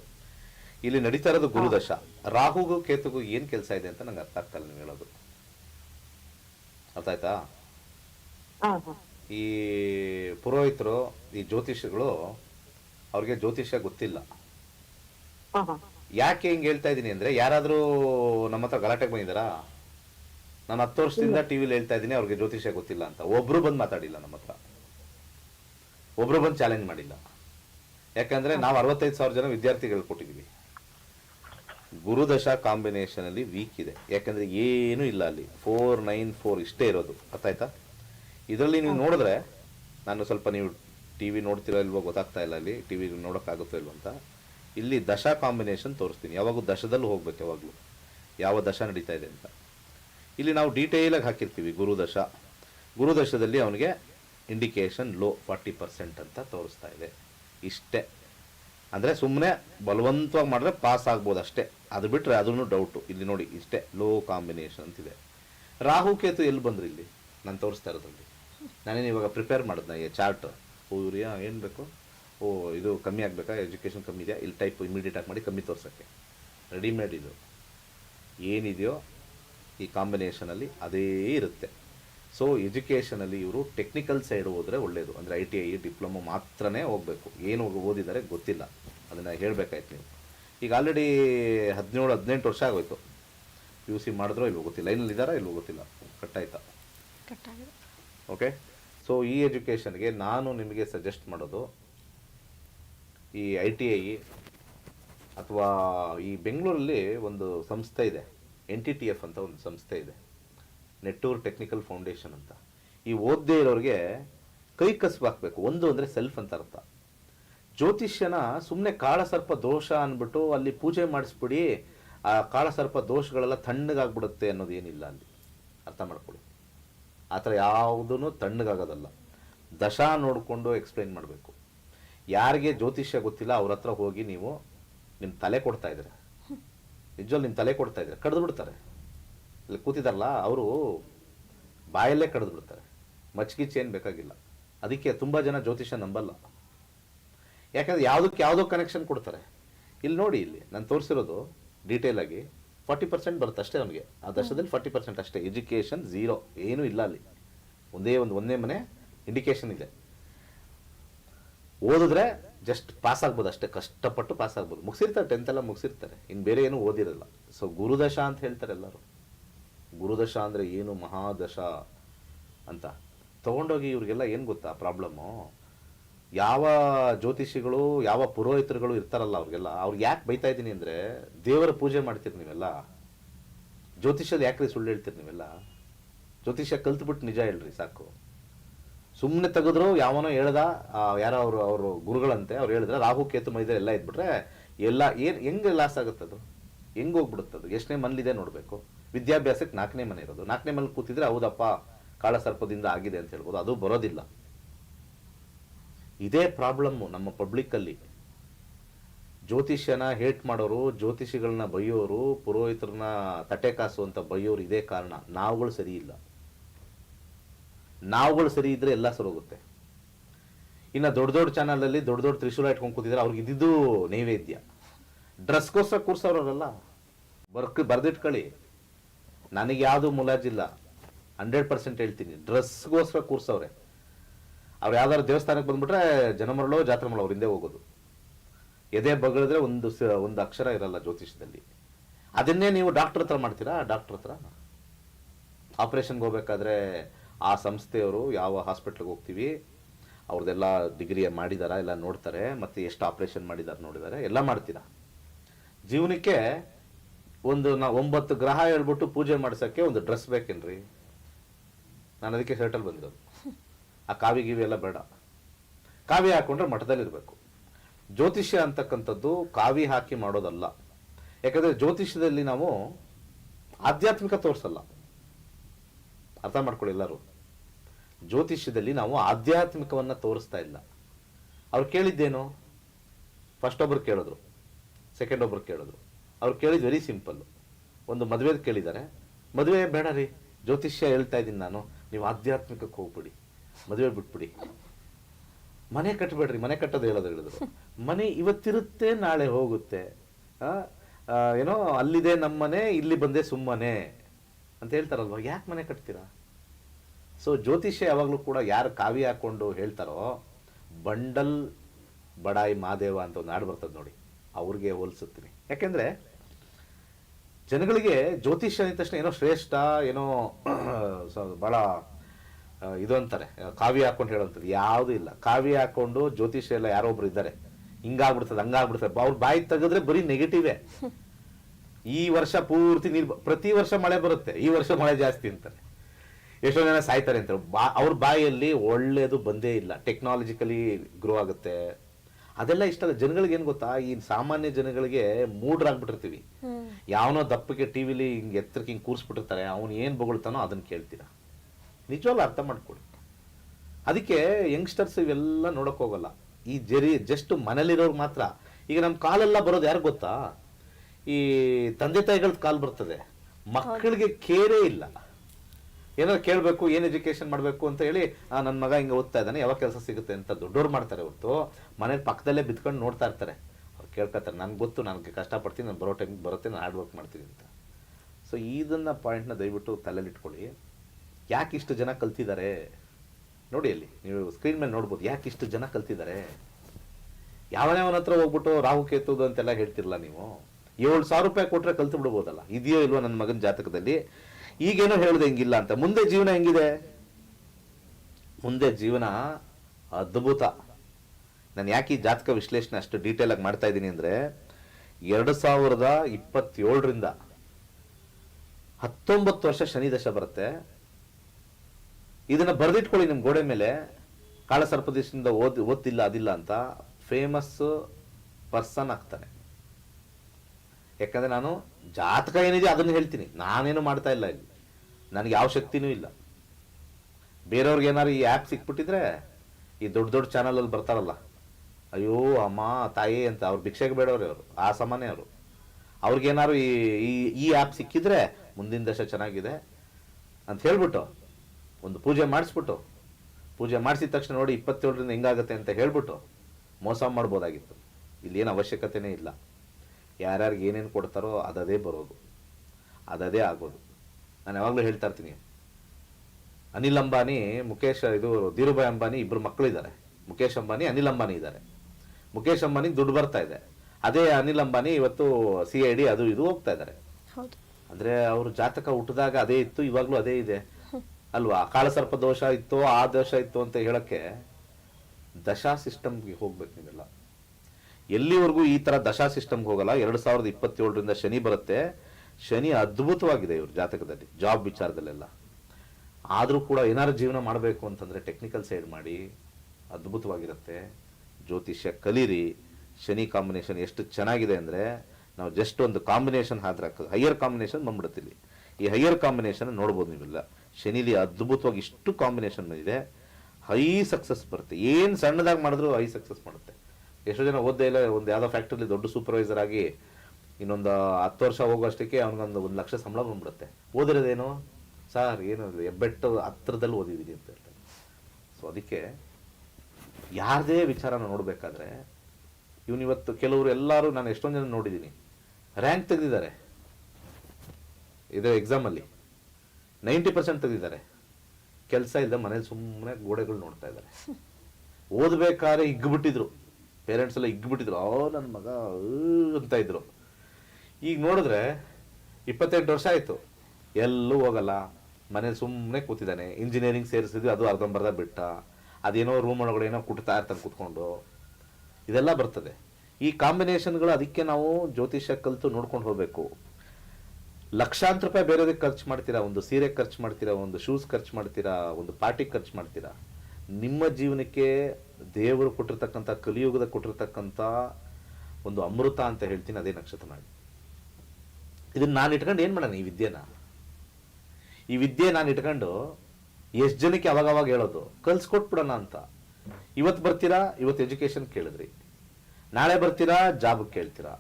ಇಲ್ಲಿ ನಡೀತಾ ಇರೋದು ಗುರುದಶ. ರಾಹುಗೂ ಕೇತುಗೂ ಏನು ಕೆಲಸ ಇದೆ ಅಂತ ನಂಗೆ ಅರ್ಥ ಆಗ್ತಾ ಇಲ್ಲ ನೀವು ಹೇಳೋದು. ಅರ್ಥ ಆಯ್ತಾ? ಈ ಪುರೋಹಿತರು ಈ ಜ್ಯೋತಿಷಿಗಳು ಅವ್ರಿಗೆ ಜ್ಯೋತಿಷ್ಯ ಗೊತ್ತಿಲ್ಲ. ಯಾಕೆ ಹಿಂಗೆ ಹೇಳ್ತಾ ಇದ್ದೀನಿ ಅಂದ್ರೆ ಯಾರಾದರೂ ನಮ್ಮ ಹತ್ರ ಗಲಾಟೆಗೆ ಬಂದಿದ್ದಾರಾ? ನಾನು ಹತ್ತು ವರ್ಷದಿಂದ ಟಿವಿಲಿ ಹೇಳ್ತಾ ಇದ್ದೀನಿ ಅವ್ರಿಗೆ ಜ್ಯೋತಿಷ್ಯ ಗೊತ್ತಿಲ್ಲ ಅಂತ. ಒಬ್ರು ಬಂದು ಮಾತಾಡಿಲ್ಲ ನಮ್ಮ ಹತ್ರ. ಒಬ್ರು ಬಂದು ಚಾಲೆಂಜ್ ಮಾಡಿಲ್ಲ. ಯಾಕಂದ್ರೆ ನಾವು ಅರವತ್ತೈದು ಸಾವಿರ ಜನ ವಿದ್ಯಾರ್ಥಿಗಳು ಕೊಟ್ಟಿದ್ದೀವಿ ಗುರುದಶ ಕಾಂಬಿನೇಷನಲ್ಲಿ ವೀಕ್ ಇದೆ. ಯಾಕಂದ್ರೆ ಏನೂ ಇಲ್ಲ ಅಲ್ಲಿ. ಫೋರ್ ನೈನ್ ಫೋರ್ ಇಷ್ಟೇ ಇರೋದು. ಗೊತ್ತಾಯ್ತಾ ಆಯ್ತಾ ಇದರಲ್ಲಿ ನೀವು ನೋಡಿದ್ರೆ ನಾನು ಸ್ವಲ್ಪ ನೀವು ಟಿ ವಿ ನೋಡ್ತಿರೋ ಇಲ್ವೋ ಗೊತ್ತಾಗ್ತಾ ಇಲ್ಲ ಅಲ್ಲಿ. ಟಿ ವಿ ನೋಡೋಕ್ಕಾಗುತ್ತೋ ಇಲ್ವೋ ಅಂತ. ಇಲ್ಲಿ ದಶ ಕಾಂಬಿನೇಷನ್ ತೋರಿಸ್ತೀನಿ. ಯಾವಾಗೂ ದಶದಲ್ಲೂ ಹೋಗ್ಬೇಕು ಯಾವಾಗಲೂ. ಯಾವ ದಶ ನಡೀತಾ ಇದೆ ಅಂತ. ಇಲ್ಲಿ ನಾವು ಡೀಟೇಲಾಗಿ ಹಾಕಿರ್ತೀವಿ ಗುರುದಶ ಗುರುದಶದಲ್ಲಿ ಅವನಿಗೆ ಇಂಡಿಕೇಶನ್ ಲೋ ಫಾರ್ಟಿ ಪರ್ಸೆಂಟ್ ಅಂತ ತೋರಿಸ್ತಾ ಇದೆ. ಇಷ್ಟೇ. ಅಂದರೆ ಸುಮ್ಮನೆ ಬಲವಂತವಾಗಿ ಮಾಡಿದ್ರೆ ಪಾಸ್ ಆಗ್ಬೋದು ಅಷ್ಟೇ. ಅದು ಬಿಟ್ಟರೆ ಅದನ್ನು ಡೌಟು ಇಲ್ಲಿ ನೋಡಿ, ಇಷ್ಟೇ. ಲೋ ಕಾಂಬಿನೇಷನ್ ಅಂತಿದೆ ರಾಹು ಕೇತು ಎಲ್ಲಿ ಬಂದ್ರಿ ಇಲ್ಲಿ? ನಾನು ತೋರಿಸ್ತಾ ಇರೋದ್ರಲ್ಲಿ ನಾನೇನು ಇವಾಗ ಪ್ರಿಪೇರ್ ಮಾಡಿದ್ನ ಈ ಚಾರ್ಟ್ ಹೂರಿಯ ಏನು ಬೇಕು? ಓ ಇದು ಕಮ್ಮಿ ಆಗಬೇಕಾ? ಎಜುಕೇಷನ್ ಕಮ್ಮಿ ಇದೆಯಾ? ಇಲ್ಲಿ ಟೈಪ್ ಇಮಿಡಿಯೇಟಾಗಿ ಮಾಡಿ ಕಮ್ಮಿ ತೋರ್ಸೋಕ್ಕೆ. ರೆಡಿಮೇಡ್ ಇದು. ಏನಿದೆಯೋ ಈ ಕಾಂಬಿನೇಷನಲ್ಲಿ ಅದೇ ಇರುತ್ತೆ. ಸೊ ಎಜುಕೇಷನಲ್ಲಿ ಇವರು ಟೆಕ್ನಿಕಲ್ ಸೈಡ್ ಹೋದರೆ ಒಳ್ಳೆಯದು ಅಂದರೆ ಐ ಟಿ ಐ ಡಿಪ್ಲೊಮೊ ಮಾತ್ರನೇ ಹೋಗಬೇಕು. ಏನು ಓದಿದ್ದಾರೆ ಗೊತ್ತಿಲ್ಲ. ಅದನ್ನು ಹೇಳಬೇಕಾಯ್ತು ನೀವು. ಈಗ ಆಲ್ರೆಡಿ ಹದಿನೇಳು ಹದಿನೆಂಟು ವರ್ಷ ಆಗೋಯ್ತು. ಪಿ ಯು ಸಿ ಮಾಡಿದ್ರೋ ಇಲ್ವೋ ಗೊತ್ತಿಲ್ಲ. ಲೈನಲ್ಲಿ ಇದ್ದಾರಾ ಇಲ್ವೋ ಗೊತ್ತಿಲ್ಲ. ಕಟ್ಟಾಯ್ತಾ? ಓಕೆ ಸೊ ಈ ಎಜುಕೇಷನ್ಗೆ ನಾನು ನಿಮಗೆ ಸಜೆಸ್ಟ್ ಮಾಡೋದು ಈ ಐ ಟಿ ಐ ಅಥವಾ ಈ ಬೆಂಗಳೂರಲ್ಲಿ ಒಂದು ಸಂಸ್ಥೆ ಇದೆ ಎನ್ ಟಿ ಟಿ ಎಫ್ ಅಂತ ಒಂದು ಸಂಸ್ಥೆ ಇದೆ ನೆಟ್ಟೂರ್ ಟೆಕ್ನಿಕಲ್ ಫೌಂಡೇಶನ್ ಅಂತ. ಈ ಓದದೇ ಇರೋರಿಗೆ ಕೈ ಕಸಬು ಹಾಕಬೇಕು, ಒಂದು ಅಂದರೆ ಸೆಲ್ಫ್ ಅಂತ ಅರ್ಥ. ಜ್ಯೋತಿಷ್ಯನ ಸುಮ್ಮನೆ ಕಾಳಸರ್ಪ ದೋಷ ಅಂದ್ಬಿಟ್ಟು ಅಲ್ಲಿ ಪೂಜೆ ಮಾಡಿಸ್ಬಿಡಿ, ಆ ಕಾಳಸರ್ಪ ದೋಷಗಳೆಲ್ಲ ತಣ್ಣಗಾಗ್ಬಿಡುತ್ತೆ ಅನ್ನೋದೇನಿಲ್ಲ ಅಲ್ಲಿ. ಅರ್ಥ ಮಾಡ್ಕೊಳ್ಳಿ. ಆ ಥರ ಯಾವುದೂ ತಣ್ಣಗಾಗೋದಲ್ಲ. ದಶಾ ನೋಡಿಕೊಂಡು ಎಕ್ಸ್ಪ್ಲೈನ್ ಮಾಡಬೇಕು. ಯಾರಿಗೆ ಜ್ಯೋತಿಷ್ಯ ಗೊತ್ತಿಲ್ಲ, ಅವ್ರ ಹತ್ರ ಹೋಗಿ ನೀವು ನಿಮ್ಮ ತಲೆ ಕೊಡ್ತಾ ಇದ್ರೆ ನಿಜವಲ್ಲಿ ನಿಮ್ಮ ತಲೆ ಕೊಡ್ತಾ ಇದ್ರೆ ಕಡ್ದು ಬಿಡ್ತಾರೆ. ಇಲ್ಲಿ ಕೂತಿದಾರಲ್ಲ, ಅವರು ಬಾಯಲ್ಲೇ ಕಡ್ದು ಬಿಡ್ತಾರೆ. ಮಚ್ಗಿಚ್ಚಿ ಏನು ಬೇಕಾಗಿಲ್ಲ. ಅದಕ್ಕೆ ತುಂಬ ಜನ ಜ್ಯೋತಿಷ್ಯ ನಂಬಲ್ಲ. ಯಾಕಂದರೆ ಯಾವುದಕ್ಕೆ ಯಾವುದೋ ಕನೆಕ್ಷನ್ ಕೊಡ್ತಾರೆ. ಇಲ್ಲಿ ನೋಡಿ ಇಲ್ಲಿ, ನಾನು ತೋರಿಸಿರೋದು ಡೀಟೇಲಾಗಿ ಫಾರ್ಟಿ ಪರ್ಸೆಂಟ್ ಬರುತ್ತೆ ಅಷ್ಟೇ ನಮಗೆ. ಆ ದಶದಲ್ಲಿ ಫಾರ್ಟಿ ಪರ್ಸೆಂಟ್ ಅಷ್ಟೇ. ಎಜುಕೇಷನ್ ಝೀರೋ ಏನೂ ಇಲ್ಲ ಅಲ್ಲಿ. ಒಂದೇ ಒಂದು, ಒಂದೇ ಮನೆ ಇಂಡಿಕೇಶನ್ ಇದೆ. ಓದಿದ್ರೆ ಜಸ್ಟ್ ಪಾಸ್ ಆಗ್ಬೋದು ಅಷ್ಟೇ, ಕಷ್ಟಪಟ್ಟು ಪಾಸ್ ಆಗ್ಬೋದು. ಮುಗಿಸಿರ್ತಾರೆ ಟೆಂತ್ ಎಲ್ಲ ಮುಗಿಸಿರ್ತಾರೆ. ಇನ್ನು ಬೇರೆ ಏನು ಓದಿರಲ್ಲ. ಸೊ ಗುರುದಶ ಅಂತ ಹೇಳ್ತಾರೆ ಎಲ್ಲರೂ. ಗುರುದಶ ಅಂದರೆ ಏನು, ಮಹಾದಶ ಅಂತ. ತೊಗೊಂಡೋಗಿ ಇವ್ರಿಗೆಲ್ಲ ಏನು ಗೊತ್ತಾ ಪ್ರಾಬ್ಲಮ್ಮು ಯಾವ ಜ್ಯೋತಿಷಿಗಳು, ಯಾವ ಪುರೋಹಿತರುಗಳು ಇರ್ತಾರಲ್ಲ ಅವ್ರಿಗೆಲ್ಲ, ಅವ್ರಿಗೆ ಯಾಕೆ ಬೈತಾ ಇದ್ದೀನಿ ಅಂದರೆ, ದೇವರ ಪೂಜೆ ಮಾಡ್ತೀರಿ ನೀವೆಲ್ಲ. ಜ್ಯೋತಿಷ್ಯದ ಯಾಕ್ರಿ ಸುಳ್ಳು ಹೇಳ್ತೀರಿ ನೀವೆಲ್ಲ? ಜ್ಯೋತಿಷ್ಯ ಕಲ್ತ್ಬಿಟ್ಟು ನಿಜ ಹೇಳ್ರಿ, ಸಾಕು. ಸುಮ್ಮನೆ ತೆಗೆದ್ರು ಯಾವನೋ ಹೇಳ್ದ ಯಾರೋ ಅವರು ಅವರು ಗುರುಗಳಂತೆ, ಅವ್ರು ಹೇಳಿದ್ರೆ ರಾಹು, ಕೇತು ಮೈದ ಎಲ್ಲ ಇದ್ಬಿಟ್ರೆ ಎಲ್ಲ ಏನು, ಹೆಂಗೆ ಲಾಸ್ ಆಗುತ್ತೆ ಅದು? ಹೆಂಗೆ ಅದು? ಎಷ್ಟನೇ ಮನೇಲಿದೆ ನೋಡಬೇಕು. ವಿದ್ಯಾಭ್ಯಾಸಕ್ಕೆ ನಾಲ್ಕನೇ ಮನೆ ಇರೋದು. ನಾಲ್ಕನೇ ಮನೇಲಿ ಕೂತಿದ್ರೆ ಹೌದಪ್ಪ, ಕಾಳಸರ್ಪದಿಂದ ಆಗಿದೆ ಅಂತ ಹೇಳ್ಬೋದು. ಅದು ಬರೋದಿಲ್ಲ. ಇದೇ ಪ್ರಾಬ್ಲಮ್ಮು ನಮ್ಮ ಪಬ್ಲಿಕ್ಕಲ್ಲಿ ಜ್ಯೋತಿಷ್ಯನ ಹೇಟ್ ಮಾಡೋರು ಜ್ಯೋತಿಷಿಗಳನ್ನ ಬೈಯೋರು, ಪುರೋಹಿತರನ್ನ ತಟೆ ಕಾಸು ಅಂತ ಬೈಯೋರು ಇದೇ ಕಾರಣ. ನಾವುಗಳು ಸರಿ ಇಲ್ಲ. ನಾವುಗಳು ಸರಿ ಇದ್ರೆ ಎಲ್ಲ ಸರೋಗುತ್ತೆ. ಇನ್ನು ದೊಡ್ಡ ದೊಡ್ಡ ಚಾನಲಲ್ಲಿ ದೊಡ್ಡ ದೊಡ್ಡ ತ್ರಿಶೂಲ ಇಟ್ಕೊಂಡು ಕೂತಿದ್ರೆ ಅವ್ರಿಗೆ ಇದ್ದಿದ್ದು ನೈವೇದ್ಯ. ಡ್ರೆಸ್ಗೋಸ್ಕರ ಕೂರ್ಸೋರಲ್ಲ. ಬರ್ಕ್ ಬರ್ದಿಟ್ಕೊಳ್ಳಿ. ನನಗೆ ಯಾವುದು ಮುಲಾಜಿಲ್ಲ ಹಂಡ್ರೆಡ್ ಪರ್ಸೆಂಟ್ ಹೇಳ್ತೀನಿ. ಡ್ರೆಸ್ಗೋಸ್ಕರ ಕೂರ್ಸವ್ರೆ. ಅವ್ರು ಯಾವ್ದಾದ್ರು ದೇವಸ್ಥಾನಕ್ಕೆ ಬಂದ್ಬಿಟ್ರೆ ಜನಮರಳೋ ಜಾತ್ರೆ ಮರಳೋ ಅವ್ರಿಂದೇ ಹೋಗೋದು. ಎದೆ ಬಗಳಿದ್ರೆ ಒಂದು ಸ- ಒಂದು ಅಕ್ಷರ ಇರಲ್ಲ ಜ್ಯೋತಿಷ್ಯದಲ್ಲಿ. ಅದನ್ನೇ ನೀವು ಡಾಕ್ಟರ್ ಹತ್ರ ಮಾಡ್ತೀರಾ? ಡಾಕ್ಟರ್ ಹತ್ರ? ಆಪ್ರೇಷನ್ಗೆ ಹೋಗ್ಬೇಕಾದ್ರೆ ಆ ಸಂಸ್ಥೆಯವರು ಯಾವ ಹಾಸ್ಪಿಟ್ಲಿಗೆ ಹೋಗ್ತೀವಿ ಅವ್ರದ್ದೆಲ್ಲ ಡಿಗ್ರಿ ಮಾಡಿದಾರ ಎಲ್ಲ ನೋಡ್ತಾರೆ, ಮತ್ತೆ ಎಷ್ಟು ಆಪರೇಷನ್ ಮಾಡಿದ್ದಾರೆ ನೋಡಿದ್ದಾರೆ ಎಲ್ಲ ಮಾಡ್ತೀರಾ? ಜೀವನಕ್ಕೆ ಒಂದು ನಾ, ಒಂಬತ್ತು ಗ್ರಹ ಹೇಳ್ಬಿಟ್ಟು ಪೂಜೆ ಮಾಡ್ಸೋಕ್ಕೆ ಒಂದು ಡ್ರೆಸ್ ಬೇಕೇನ್ರಿ? ನಾನು ಅದಕ್ಕೆ ಶರ್ಟಲ್ಲಿ ಬಂದಿರೋದು. ಆ ಕಾವಿ ಗೀವಿ ಎಲ್ಲ ಬೇಡ. ಕಾವಿ ಹಾಕೊಂಡ್ರೆ ಮಠದಲ್ಲಿರಬೇಕು. ಜ್ಯೋತಿಷ್ಯ ಅಂತಕ್ಕಂಥದ್ದು ಕಾವಿ ಹಾಕಿ ಮಾಡೋದಲ್ಲ. ಯಾಕಂದರೆ ಜ್ಯೋತಿಷ್ಯದಲ್ಲಿ ನಾವು ಆಧ್ಯಾತ್ಮಿಕ ತೋರಿಸಲ್ಲ. ಅರ್ಥ ಮಾಡ್ಕೊಳ್ಳಿ ಎಲ್ಲರೂ. ಜ್ಯೋತಿಷ್ಯದಲ್ಲಿ ನಾವು ಆಧ್ಯಾತ್ಮಿಕವನ್ನ ತೋರಿಸ್ತಾ ಇಲ್ಲ. ಅವ್ರು ಕೇಳಿದ್ದೇನು? ಫಸ್ಟ್ ಒಬ್ರು ಕೇಳಿದ್ರು. ಸೆಕೆಂಡ್ ಒಬ್ರು ಕೇಳಿದ್ರು. ಅವ್ರು ಕೇಳಿದ್ದು ವೆರಿ ಸಿಂಪಲ್ ಒಂದು ಮದುವೆದು ಕೇಳಿದ್ದಾರೆ ಮದುವೆ ಬೇಡ ರೀ? ಜ್ಯೋತಿಷ್ಯ ಹೇಳ್ತಾ ಇದ್ದೀನಿ ನಾನು. ನೀವು ಆಧ್ಯಾತ್ಮಿಕಕ್ಕೆ ಹೋಗ್ಬಿಡಿ. ಮದುವೆ ಬಿಟ್ಬಿಡಿ. ಮನೆ ಕಟ್ಟಬೇಡ್ರಿ ಮನೆ ಕಟ್ಟೋದು ಹೇಳೋದು ಹೇಳಿದ್ರು. ಮನೆ ಇವತ್ತಿರುತ್ತೆ, ನಾಳೆ ಹೋಗುತ್ತೆ. ಏನೋ ಅಲ್ಲಿದೆ ನಮ್ಮನೆ, ಇಲ್ಲಿ ಬಂದೆ ಸುಮ್ಮನೆ ಅಂತ ಹೇಳ್ತಾರಲ್ವ? ಯಾಕೆ ಮನೆ ಕಟ್ತೀರಾ? ಸೊ ಜ್ಯೋತಿಷ್ಯ ಯಾವಾಗಲೂ ಕೂಡ ಯಾರು ಕಾವಿ ಹಾಕೊಂಡು ಹೇಳ್ತಾರೋ ಬಂಡಲ್ ಬಡಾಯಿ ಮಾದೇವ ಅಂತ ಒಂದು ಹಾಡು ಬರ್ತದೆ ನೋಡಿ ಅವ್ರಿಗೆ ಹೋಲಿಸುತ್ತೀನಿ. ಯಾಕೆಂದರೆ ಜನಗಳಿಗೆ ಜ್ಯೋತಿಷ್ಯ ಅಂದ ತಕ್ಷಣ ಏನೋ ಶ್ರೇಷ್ಠ ಏನೋ ಭಾಳ ಇದು ಅಂತಾರೆ ಆ, ಕಾವಿ ಹಾಕೊಂಡು ಹೇಳೋಂಥದ್ದು ಯಾವುದೂ ಇಲ್ಲ. ಕಾವಿ ಹಾಕೊಂಡು ಜ್ಯೋತಿಷ್ಯ ಎಲ್ಲ ಯಾರೋ ಒಬ್ರು ಇದ್ದಾರೆ. ಹಿಂಗಾಗ್ಬಿಡ್ತದೆ ಹಂಗಾಗ್ಬಿಡ್ತದೆ. ಅವ್ರ ಬಾಯಿ ತೆಗೆದ್ರೆ ಬರೀ ನೆಗೆಟಿವೇ ಈ ವರ್ಷ ಪೂರ್ತಿ ನೀರು ಪ್ರತಿ ವರ್ಷ ಮಳೆ ಬರುತ್ತೆ. ಈ ವರ್ಷ ಮಳೆ ಜಾಸ್ತಿ ಅಂತಾರೆ. ಎಷ್ಟೋ ಜನ ಸಾಯ್ತಾರೆ ಅಂತಾರೆ. ಬಾ ಅವ್ರ ಬಾಯಲ್ಲಿ ಒಳ್ಳೇದು ಬಂದೇ ಇಲ್ಲ. ಟೆಕ್ನಾಲಜಿಕಲಿ ಗ್ರೋ ಆಗುತ್ತೆ. ಅದೆಲ್ಲ ಇಷ್ಟ ಅಲ್ಲ. ಜನಗಳಿಗೆ ಏನು ಗೊತ್ತಾ? ಈ ಸಾಮಾನ್ಯ ಜನಗಳಿಗೆ ಮೂಡ್ರಾಗ್ಬಿಟ್ಟಿರ್ತೀವಿ. ಯಾವನೋ ದಪ್ಪಕ್ಕೆ ಟಿವಿಲಿ ಹಿಂಗೆ ಎತ್ತರಕ್ಕೆ ಹಿಂಗೆ ಕೂರಿಸ್ಬಿಟ್ಟಿರ್ತಾರೆ. ಅವ್ನು ಏನು ಬೊಗಳ್ತಾನೋ ಅದನ್ನ ಕೇಳ್ತೀರಾ? ನಿಜವಾಗ್ಲೂ ಅರ್ಥ ಮಾಡ್ಕೊಡಿ. ಅದಕ್ಕೆ ಯಂಗ್ಸ್ಟರ್ಸ್ ಇವೆಲ್ಲ ನೋಡಕ್ ಹೋಗಲ್ಲ. ಈ ಜರಿ ಜಸ್ಟ್ ಮನೇಲಿರೋರು ಮಾತ್ರ. ಈಗ ನಮ್ಮ ಕಾಲೆಲ್ಲ ಬರೋದು ಯಾರು ಗೊತ್ತಾ? ಈ ತಂದೆ ತಾಯಿಗಳ ಕಾಲು ಬರ್ತದೆ. ಮಕ್ಕಳಿಗೆ ಕೇರೇ ಇಲ್ಲ. ಏನಾದ್ರು ಕೇಳಬೇಕು, ಏನು ಎಜುಕೇಶನ್ ಮಾಡಬೇಕು ಅಂತ ಹೇಳಿ ನನ್ನ ಮಗ ಹಿಂಗೆ ಓದ್ತಾ ಇದ್ದಾನೆ, ಯಾವಾಗ ಕೆಲಸ ಸಿಗುತ್ತೆ ಅಂತ ದೊಡ್ಡವ್ರು ಮಾಡ್ತಾರೆ ಹೊರತು. ಮನೇಲಿ ಪಕ್ಕದಲ್ಲೇ ಬಿತ್ಕೊಂಡು ನೋಡ್ತಾ ಇರ್ತಾರೆ. ಅವ್ರು ಕೇಳ್ಕೊತಾರೆ ನನಗೆ ಗೊತ್ತು, ನನಗೆ ಕಷ್ಟಪಡ್ತೀನಿ, ನಾನು ಬರೋ ಟೈಮಿಗೆ ಬರುತ್ತೆ, ನಾನು ಹಾರ್ಡ್ ವರ್ಕ್ ಮಾಡ್ತೀನಿ ಅಂತ. ಸೊ ಇದನ್ನು ಪಾಯಿಂಟ್ನ ದಯವಿಟ್ಟು ತಲೆಯಲ್ಲಿ ಇಟ್ಕೊಳ್ಳಿ. ಯಾಕೆ ಇಷ್ಟು ಜನ ಕಲ್ತಿದ್ದಾರೆ? ನೋಡಿ ಅಲ್ಲಿ, ನೀವು ಸ್ಕ್ರೀನ್ ಮೇಲೆ ನೋಡ್ಬೋದು, ಯಾಕೆ ಇಷ್ಟು ಜನ ಕಲ್ತಿದ್ದಾರೆ? ಯಾವನೇ ಅವನ ಹತ್ರ ಹೋಗ್ಬಿಟ್ಟು ರಾಹು ಕೇತುದು ಅಂತೆಲ್ಲ ಹೇಳ್ತಿರಲ್ಲ ನೀವು. ಏಳು ಸಾವಿರ ರೂಪಾಯಿ ಕೊಟ್ಟರೆ ಕಲ್ತು ಬಿಡ್ಬೋದಲ್ಲ ಇದೆಯೋ ಇಲ್ವೋ ನನ್ನ ಮಗನ ಜಾತಕದಲ್ಲಿ? ಈಗೇನೋ ಹೇಳ್ದೆ ಹಿಂಗಿಲ್ಲ ಅಂತ. ಮುಂದೆ ಜೀವನ ಹೆಂಗಿದೆ? ಮುಂದೆ ಜೀವನ ಅದ್ಭುತ. ನಾನು ಯಾಕೆ ಈ ಜಾತಕ ವಿಶ್ಲೇಷಣೆ ಅಷ್ಟು ಡೀಟೇಲ್ ಆಗಿ ಮಾಡ್ತಾ ಇದ್ದೀನಿ ಅಂದರೆ, ಎರಡು ಸಾವಿರದ ಇಪ್ಪತ್ತೇಳರಿಂದ ಹತ್ತೊಂಬತ್ತು ವರ್ಷ ಶನಿ ದಶ ಬರುತ್ತೆ. ಇದನ್ನ ಬರೆದಿಟ್ಕೊಳ್ಳಿ ನಿಮ್ಮ ಗೋಡೆ ಮೇಲೆ. ಕಾಳಸರ್ಪದೇಶದಿಂದ ಓದಿ ಓದ್ತಿಲ್ಲ ಅದಿಲ್ಲ ಅಂತ ಫೇಮಸ್ ಪರ್ಸನ್ ಆಗ್ತಾನೆ. ಯಾಕಂದ್ರೆ ನಾನು ಜಾತಕ ಏನಿದೆ ಅದನ್ನ ಹೇಳ್ತೀನಿ. ನಾನೇನು ಮಾಡ್ತಾ ಇಲ್ಲ ಇಲ್ಲಿ. ನನಗೆ ಯಾವ ಶಕ್ತಿನೂ ಇಲ್ಲ. ಬೇರೆಯವ್ರಿಗೆ ಏನಾದ್ರು ಈ ಆ್ಯಪ್ ಸಿಕ್ಬಿಟ್ಟಿದ್ರೆ ಈ ದೊಡ್ಡ ದೊಡ್ಡ ಚಾನಲಲ್ಲಿ ಬರ್ತಾರಲ್ಲ. ಅಯ್ಯೋ, ಅಮ್ಮ, ತಾಯಿ ಅಂತ ಅವ್ರು ಭಿಕ್ಷೆಗೆ ಬೇಡವ್ರೆ ಅವರು ಆ ಸಮಾನೇ ಅವರು. ಅವ್ರಿಗೇನಾದ್ರು ಈ ಈ ಆ್ಯಪ್ ಸಿಕ್ಕಿದ್ರೆ ಮುಂದಿನ ದಶ ಚೆನ್ನಾಗಿದೆ ಅಂತ ಹೇಳ್ಬಿಟ್ಟು, ಒಂದು ಪೂಜೆ ಮಾಡಿಸ್ಬಿಟ್ಟು, ಪೂಜೆ ಮಾಡಿಸಿದ ತಕ್ಷಣ ನೋಡಿ ಇಪ್ಪತ್ತೇಳರಿಂದ ಹೆಂಗಾಗುತ್ತೆ ಅಂತ ಹೇಳ್ಬಿಟ್ಟು ಮೋಸ ಮಾಡ್ಬೋದಾಗಿತ್ತು. ಇಲ್ಲಿ ಏನು ಅವಶ್ಯಕತೆನೇ ಇಲ್ಲ. ಯಾರ್ಯಾರಿಗೆ ಏನೇನು ಕೊಡ್ತಾರೋ ಅದದೇ ಬರೋದು. ಅದದೇ ಆಗೋದು. ನಾನು ಯಾವಾಗಲೂ ಹೇಳ್ತಾ ಇರ್ತೀನಿ. ಅನಿಲ್ ಅಂಬಾನಿ ಮುಖೇಶ್ ಇದು ಧೀರುಭಾಯ್ ಅಂಬಾನಿ ಇಬ್ರು ಮಕ್ಕಳಿದ್ದಾರೆ ಮುಖೇಶ್ ಅಂಬಾನಿ ಅನಿಲ್ ಅಂಬಾನಿ ಇದ್ದಾರೆ. ಮುಖೇಶ್ ಅಂಬಾನಿಗೆ ದುಡ್ಡು ಬರ್ತಾ ಇದೆ. ಅದೇ ಅನಿಲ್ ಅಂಬಾನಿ ಇವತ್ತು ಸಿ ಐ ಡಿ ಅದು ಇದು ಹೋಗ್ತಾ ಇದ್ದಾರೆ. ಅಂದ್ರೆ ಅವ್ರ ಜಾತಕ ಹುಟ್ಟಿದಾಗ ಅದೇ ಇತ್ತು ಇವಾಗ್ಲೂ ಅದೇ ಇದೆ. ಅಲ್ವಾ? ಕಾಳಸರ್ಪ ದೋಷ ಇತ್ತು ಆ ದೋಷ ಇತ್ತು ಅಂತ ಹೇಳಕ್ಕೆ ದಶಾ ಸಿಸ್ಟಮ್ಗೆ ಹೋಗ್ಬೇಕು ನೀವೆಲ್ಲ. ಎಲ್ಲಿವರೆಗೂ ಈ ತರ ದಶಾ ಸಿಸ್ಟಮ್ಗೆ ಹೋಗಲ್ಲ? ಎರಡು ಸಾವಿರದ ಇಪ್ಪತ್ತೇಳರಿಂದ ಶನಿ ಬರುತ್ತೆ. ಶನಿ ಅದ್ಭುತವಾಗಿದೆ ಇವ್ರ ಜಾತಕದಲ್ಲಿ ಜಾಬ್ ವಿಚಾರದಲ್ಲೆಲ್ಲ. ಆದರೂ ಕೂಡ ಏನಾದ್ರು ಜೀವನ ಮಾಡಬೇಕು ಅಂತಂದ್ರೆ ಟೆಕ್ನಿಕಲ್ ಸೈಡ್ ಮಾಡಿ, ಅದ್ಭುತವಾಗಿರುತ್ತೆ. ಜ್ಯೋತಿಷ್ಯ ಕಲೀರಿ. ಶನಿ ಕಾಂಬಿನೇಷನ್ ಎಷ್ಟು ಚೆನ್ನಾಗಿದೆ ಅಂದ್ರೆ, ನಾವು ಜಸ್ಟ್ ಒಂದು ಕಾಂಬಿನೇಷನ್ ಹಾದ್ರೆ ಹೈಯರ್ ಕಾಂಬಿನೇಷನ್ ಬಂದ್ಬಿಡ್ತೀವಿ ಈ ಹೈಯರ್ ಕಾಂಬಿನೇಷನ್ ನೋಡ್ಬೋದು ನೀವೆಲ್ಲ. ಶನಿಲಿ ಅದ್ಭುತವಾಗಿ ಇಷ್ಟು ಕಾಂಬಿನೇಷನ್ ಇದೆ ಹೈ ಸಕ್ಸಸ್ ಬರುತ್ತೆ. ಏನು ಸಣ್ಣದಾಗಿ ಮಾಡಿದ್ರು ಹೈ ಸಕ್ಸಸ್ ಮಾಡುತ್ತೆ. ಎಷ್ಟೋ ಜನ ಓದ್ದೇ ಇಲ್ಲ, ಒಂದು ಯಾವುದೋ ಫ್ಯಾಕ್ಟ್ರಿಲಿ ದೊಡ್ಡ ಸೂಪರ್ವೈಸರ್ ಆಗಿ ಇನ್ನೊಂದು ಹತ್ತು ವರ್ಷ ಹೋಗೋಷ್ಟಕ್ಕೆ ಅವ್ನಿಗೊಂದು ಒಂದು ಲಕ್ಷ ಸಂಬಳ ಬಂದ್ಬಿಡುತ್ತೆ. ಓದಿರೋದೇನು? ಸರ್, ಏನು ಹೆಬ್ಬೆಟ್ಟು ಹತ್ರದಲ್ಲಿ ಓದಿದ್ದೀನಿ ಅಂತ ಹೇಳ್ತಾರೆ. ಸೊ ಅದಕ್ಕೆ ಯಾರದೇ ವಿಚಾರನ ನೋಡಬೇಕಾದ್ರೆ ಇವನಿವತ್ತು ಕೆಲವರು ಎಲ್ಲರೂ ನಾನು ಎಷ್ಟೊಂದು ಜನ ನೋಡಿದ್ದೀನಿ ರ್ಯಾಂಕ್ ತೆಗೆದಿದ್ದಾರೆ. ಇದು ಎಕ್ಸಾಮಲ್ಲಿ ನೈಂಟಿ ಪರ್ಸೆಂಟ್ ತೆಗೆದಿದ್ದಾರೆ. ಕೆಲಸ ಇಲ್ಲದೆ ಮನೇಲಿ ಸುಮ್ಮನೆ ಗೋಡೆಗಳು ನೋಡ್ತಾ ಇದ್ದಾರೆ. ಓದಬೇಕಾದ್ರೆ ಇಗ್ಬಿಟ್ಟಿದ್ರು ಪೇರೆಂಟ್ಸ್ ಎಲ್ಲ ಇಗ್ಬಿಟ್ಟಿದ್ರು. ಓ ನನ್ನ ಮಗ ಅಂತ ಇದ್ರು. ಈಗ ನೋಡಿದ್ರೆ ಇಪ್ಪತ್ತೆಂಟು ವರ್ಷ ಆಯಿತು. ಎಲ್ಲೂ ಹೋಗಲ್ಲ. ಮನೆ ಸುಮ್ಮನೆ ಕೂತಿದ್ದಾನೆ. ಇಂಜಿನಿಯರಿಂಗ್ ಸೇರಿಸಿದ್ವಿ ಅದು ಅರ್ಧಂಬರ್ಧ ಬಿಟ್ಟ. ಅದೇನೋ ರೂಮ್ ಒಳಗಡೆ ಏನೋ ಕುಟ್ತಾ ಇರ್ತಾನೆ ಕೂತ್ಕೊಂಡು. ಇದೆಲ್ಲ ಬರ್ತದೆ. ಈ ಕಾಂಬಿನೇಷನ್ಗಳು ಅದಕ್ಕೆ ನಾವು ಜ್ಯೋತಿಷ್ಯ ಕಲಿತು ನೋಡ್ಕೊಂಡು ಹೋಗಬೇಕು. ಲಕ್ಷಾಂತರ ರೂಪಾಯಿ ಬೇರೆದಕ್ಕೆ ಖರ್ಚು ಮಾಡ್ತೀರಾ? ಒಂದು ಸೀರೆ ಖರ್ಚು ಮಾಡ್ತೀರಾ? ಒಂದು ಶೂಸ್ ಖರ್ಚು ಮಾಡ್ತೀರಾ? ಒಂದು ಪಾರ್ಟಿಗೆ ಖರ್ಚು ಮಾಡ್ತೀರಾ? ನಿಮ್ಮ ಜೀವನಕ್ಕೆ ದೇವರು ಕೊಟ್ಟಿರ್ತಕ್ಕಂಥ, ಕಲಿಯುಗದ ಕೊಟ್ಟಿರ್ತಕ್ಕಂಥ ಒಂದು ಅಮೃತ ಅಂತ ಹೇಳ್ತೀನಿ, ಅದೇ ನಕ್ಷತ್ರ ನಾಡಿ. ಇದನ್ನ ನಾನು ಇಟ್ಕೊಂಡು ಏನು ಮಾಡೋಣ ಈ ವಿದ್ಯೆನ? ಈ ವಿದ್ಯೆ ನಾನು ಇಟ್ಕೊಂಡು ಎಷ್ಟು ಜನಕ್ಕೆ ಅವಾಗವಾಗ ಅವಾಗ ಹೇಳೋದು, ಕಲ್ಸ್ಕೊಟ್ಬಿಡೋಣ ಅಂತ. ಇವತ್ತು ಬರ್ತೀರಾ? ಇವತ್ತು ಎಜುಕೇಶನ್ ಕೇಳಿದ್ರಿ. ನಾಳೆ ಬರ್ತೀರಾ? ಜಾಬ್ ಕೇಳ್ತೀರಾ.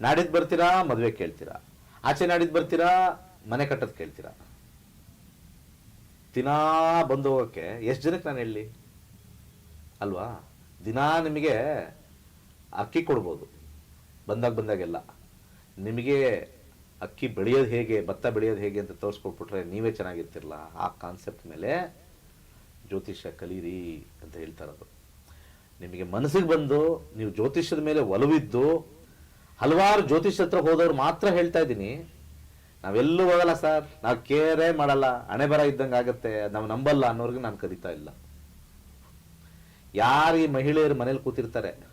ನಾಡಿದ್ದು ಬರ್ತೀರಾ? ಮದುವೆ ಕೇಳ್ತೀರಾ. ಆಚೆ ನಾಡಿದ್ದು ಬರ್ತೀರಾ? ಮನೆ ಕಟ್ಟೋದು ಕೇಳ್ತೀರಾ. ದಿನಾ ಬಂದು ಹೋಗೋಕ್ಕೆ ಎಷ್ಟು ಜನಕ್ಕೆ ನಾನು ಹೇಳಿ ಅಲ್ವಾ? ದಿನಾ ನಿಮಗೆ ಅಕ್ಕಿ ಕೊಡ್ಬೋದು. ಬಂದಾಗ ಬಂದಾಗೆಲ್ಲ. ನಿಮಗೆ ಅಕ್ಕಿ ಬೆಳೆಯೋದು ಹೇಗೆ, ಭತ್ತ ಬೆಳೆಯೋದು ಹೇಗೆ ಅಂತ ತೋರಿಸ್ಕೊಟ್ಬಿಟ್ರೆ ನೀವೇ ಚೆನ್ನಾಗಿರ್ತಿರಲ್ಲ ಆ ಕಾನ್ಸೆಪ್ಟ್ ಮೇಲೆ ಜ್ಯೋತಿಷ್ಯ ಕಲೀರಿ ಅಂತ ಹೇಳ್ತಾರದು ನಿಮಗೆ ಮನಸ್ಸಿಗೆ ಬಂದು, ನೀವು ಜ್ಯೋತಿಷ್ಯದ ಮೇಲೆ ಒಲವಿದ್ದು, ಹಲವಾರು ಜ್ಯೋತಿಷ್ಯ ಹತ್ರ ಹೋದವ್ರು ಮಾತ್ರ ಹೇಳ್ತಾ ಇದ್ದೀನಿ. ನಾವೆಲ್ಲೂ ಹೋಗಲ್ಲ ಸರ್. ನಾವು ಕೇರೇ ಮಾಡಲ್ಲ. ಹಣೆ ಬರ ಇದ್ದಂಗೆ ಆಗುತ್ತೆ ನಾವು ನಂಬಲ್ಲ ಅನ್ನೋರಿಗೆ ನಾನು ಕರಿತಾ ಇಲ್ಲ. ಯಾರು ಈ ಮಹಿಳೆಯರು ಮನೇಲಿ ಕೂತಿರ್ತಾರೆ?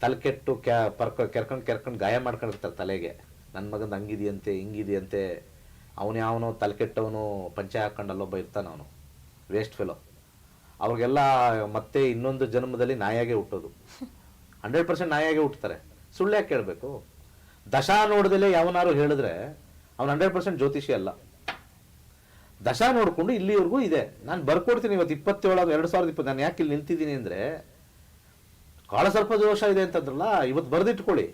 ತಲೆ ಕೆಟ್ಟು ಕ್ಯಾ, ಪರ್ಕ, ಕೆರ್ಕೊಂಡು ಕೆರ್ಕೊಂಡು ಗಾಯ ಮಾಡ್ಕೊಂಡಿರ್ತಾರೆ ತಲೆಗೆ. ನನ್ನ ಮಗನ ಹಂಗಿದೆಯಂತೆ, ಹಿಂಗಿದೆಯಂತೆ. ಅವನು ಯಾವನೋ ತಲೆ ಕೆಟ್ಟವನು, ಪಂಚೆ ಹಾಕೊಂಡು ಅಲ್ಲೊಬ್ಬ ಇರ್ತಾನ ಅವನು. ವೇಸ್ಟ್ ಫೆಲೋ ಅವ್ರಿಗೆಲ್ಲ ಮತ್ತೆ ಇನ್ನೊಂದು ಜನ್ಮದಲ್ಲಿ ನಾಯಾಗೆ ಹುಟ್ಟೋದು. ಹಂಡ್ರೆಡ್ ಪರ್ಸೆಂಟ್ ನಾಯಾಗೆ ಹುಟ್ಟುತ್ತಾರೆ ಸುಳ್ಳು ಕೇಳಬೇಕು. ದಶಾ ನೋಡ್ದಲೇ ಯಾವನಾರು ಹೇಳಿದ್ರೆ, ಅವ್ನು ಹಂಡ್ರೆಡ್ ಪರ್ಸೆಂಟ್ ಜ್ಯೋತಿಷಿ ಅಲ್ಲ. ದಶಾ ನೋಡಿಕೊಂಡು ಇಲ್ಲಿವರೆಗೂ ಇದೆ. ನಾನು ಬರ್ಕೊಡ್ತೀನಿ ಇವತ್ತು ಇಪ್ಪತ್ತೇಳು ಎರಡು ಸಾವಿರದ ಇಪ್ಪತ್ತು, ನಾನು ಯಾಕೆ ಇಲ್ಲಿ ನಿಂತಿದ್ದೀನಿ ಕಾಳ ಸ್ವಲ್ಪ ದೋಷ ಇದೆ ಅಂತಂದ್ರಲ್ಲ, ಇವತ್ತು ಬರೆದಿಟ್ಕೊಳ್ಳಿ.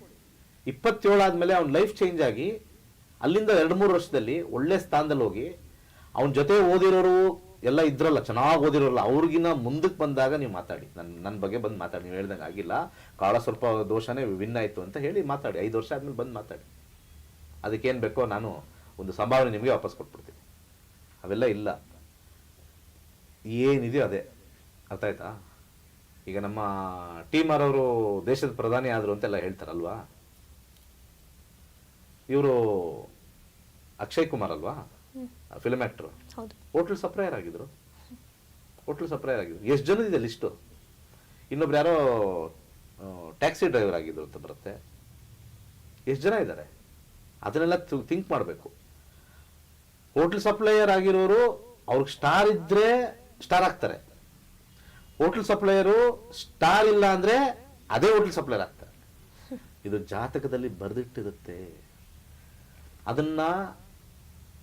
ಇಪ್ಪತ್ತೇಳು ಆದಮೇಲೆ ಅವ್ನ ಲೈಫ್ ಚೇಂಜ್ ಆಗಿ, ಅಲ್ಲಿಂದ ಎರಡು ಮೂರು ವರ್ಷದಲ್ಲಿ ಒಳ್ಳೆ ಸ್ಥಾನದಲ್ಲಿ ಹೋಗಿ, ಅವನ ಜೊತೆ ಓದಿರೋರು ಎಲ್ಲ ಇದ್ರಲ್ಲ, ಚೆನ್ನಾಗಿ ಓದಿರೋಲ್ಲ, ಅವ್ರಿಗಿನ್ನ ಮುಂದಕ್ಕೆ ಬಂದಾಗ ನೀವು ಮಾತಾಡಿ. ನನ್ನ ನನ್ನ ಬಗ್ಗೆ ಬಂದು ಮಾತಾಡಿ, ನೀವು ಹೇಳ್ದಂಗೆ ಆಗಿಲ್ಲ. ಕಾಳ ಸ್ವಲ್ಪ ದೋಷನೇ ವಿನ್ ಆಯಿತು ಅಂತ ಹೇಳಿ ಮಾತಾಡಿ. ಐದು ವರ್ಷ ಆದಮೇಲೆ ಬಂದು ಮಾತಾಡಿ. ಅದಕ್ಕೇನು ಬೇಕೋ ನಾನು ಒಂದು ಸಂಭಾವನೆ ನಿಮಗೆ ವಾಪಸ್ ಕೊಟ್ಬಿಡ್ತೀನಿ. ಅವೆಲ್ಲ ಇಲ್ಲ. ಏನಿದೆಯೋ ಅದೇ. ಅರ್ಥ ಆಯ್ತಾ? ಈಗ ನಮ್ಮ ಟೀಮರ್ ಅವರು ದೇಶದ ಪ್ರಧಾನಿ ಆದರು ಅಂತೆಲ್ಲ ಹೇಳ್ತಾರಲ್ವಾ? ಇವರು ಅಕ್ಷಯ್ ಕುಮಾರ್ ಅಲ್ವಾ? ಫಿಲ್ಮ್ ಆ್ಯಕ್ಟ್ರು ಹೋಟ್ಲ್ ಸಪ್ರೈಯರ್ ಆಗಿದ್ರು. ಹೋಟ್ಲ್ ಸಪ್ರೈಯರ್ ಆಗಿದ್ರು. ಎಷ್ಟು ಜನ ಇದೆ ಲಿಸ್ಟು ಇನ್ನೊಬ್ರು ಯಾರೋ ಟ್ಯಾಕ್ಸಿ ಡ್ರೈವರ್ ಆಗಿದ್ರು ಅಂತ ಬರುತ್ತೆ. ಎಷ್ಟು ಜನ ಇದ್ದಾರೆ ಅದನ್ನೆಲ್ಲ ಥಿಂಕ್ ಮಾಡಬೇಕು. ಹೋಟ್ಲ್ ಸಪ್ಲೈಯರ್ ಆಗಿರೋರು ಅವ್ರಿಗೆ ಸ್ಟಾರ್ ಇದ್ರೆ ಸ್ಟಾರ್ ಆಗ್ತಾರೆ. ಹೋಟ್ಲ್ ಸಪ್ಲೈಯರು ಸ್ಟಾರ್ ಇಲ್ಲ ಅಂದ್ರೆ ಅದೇ ಹೋಟ್ಲ್ ಸಪ್ಲೈಯರ್ ಆಗ್ತಾರೆ. ಇದು ಜಾತಕದಲ್ಲಿ ಬರೆದಿಟ್ಟಿರುತ್ತೆ. ಅದನ್ನ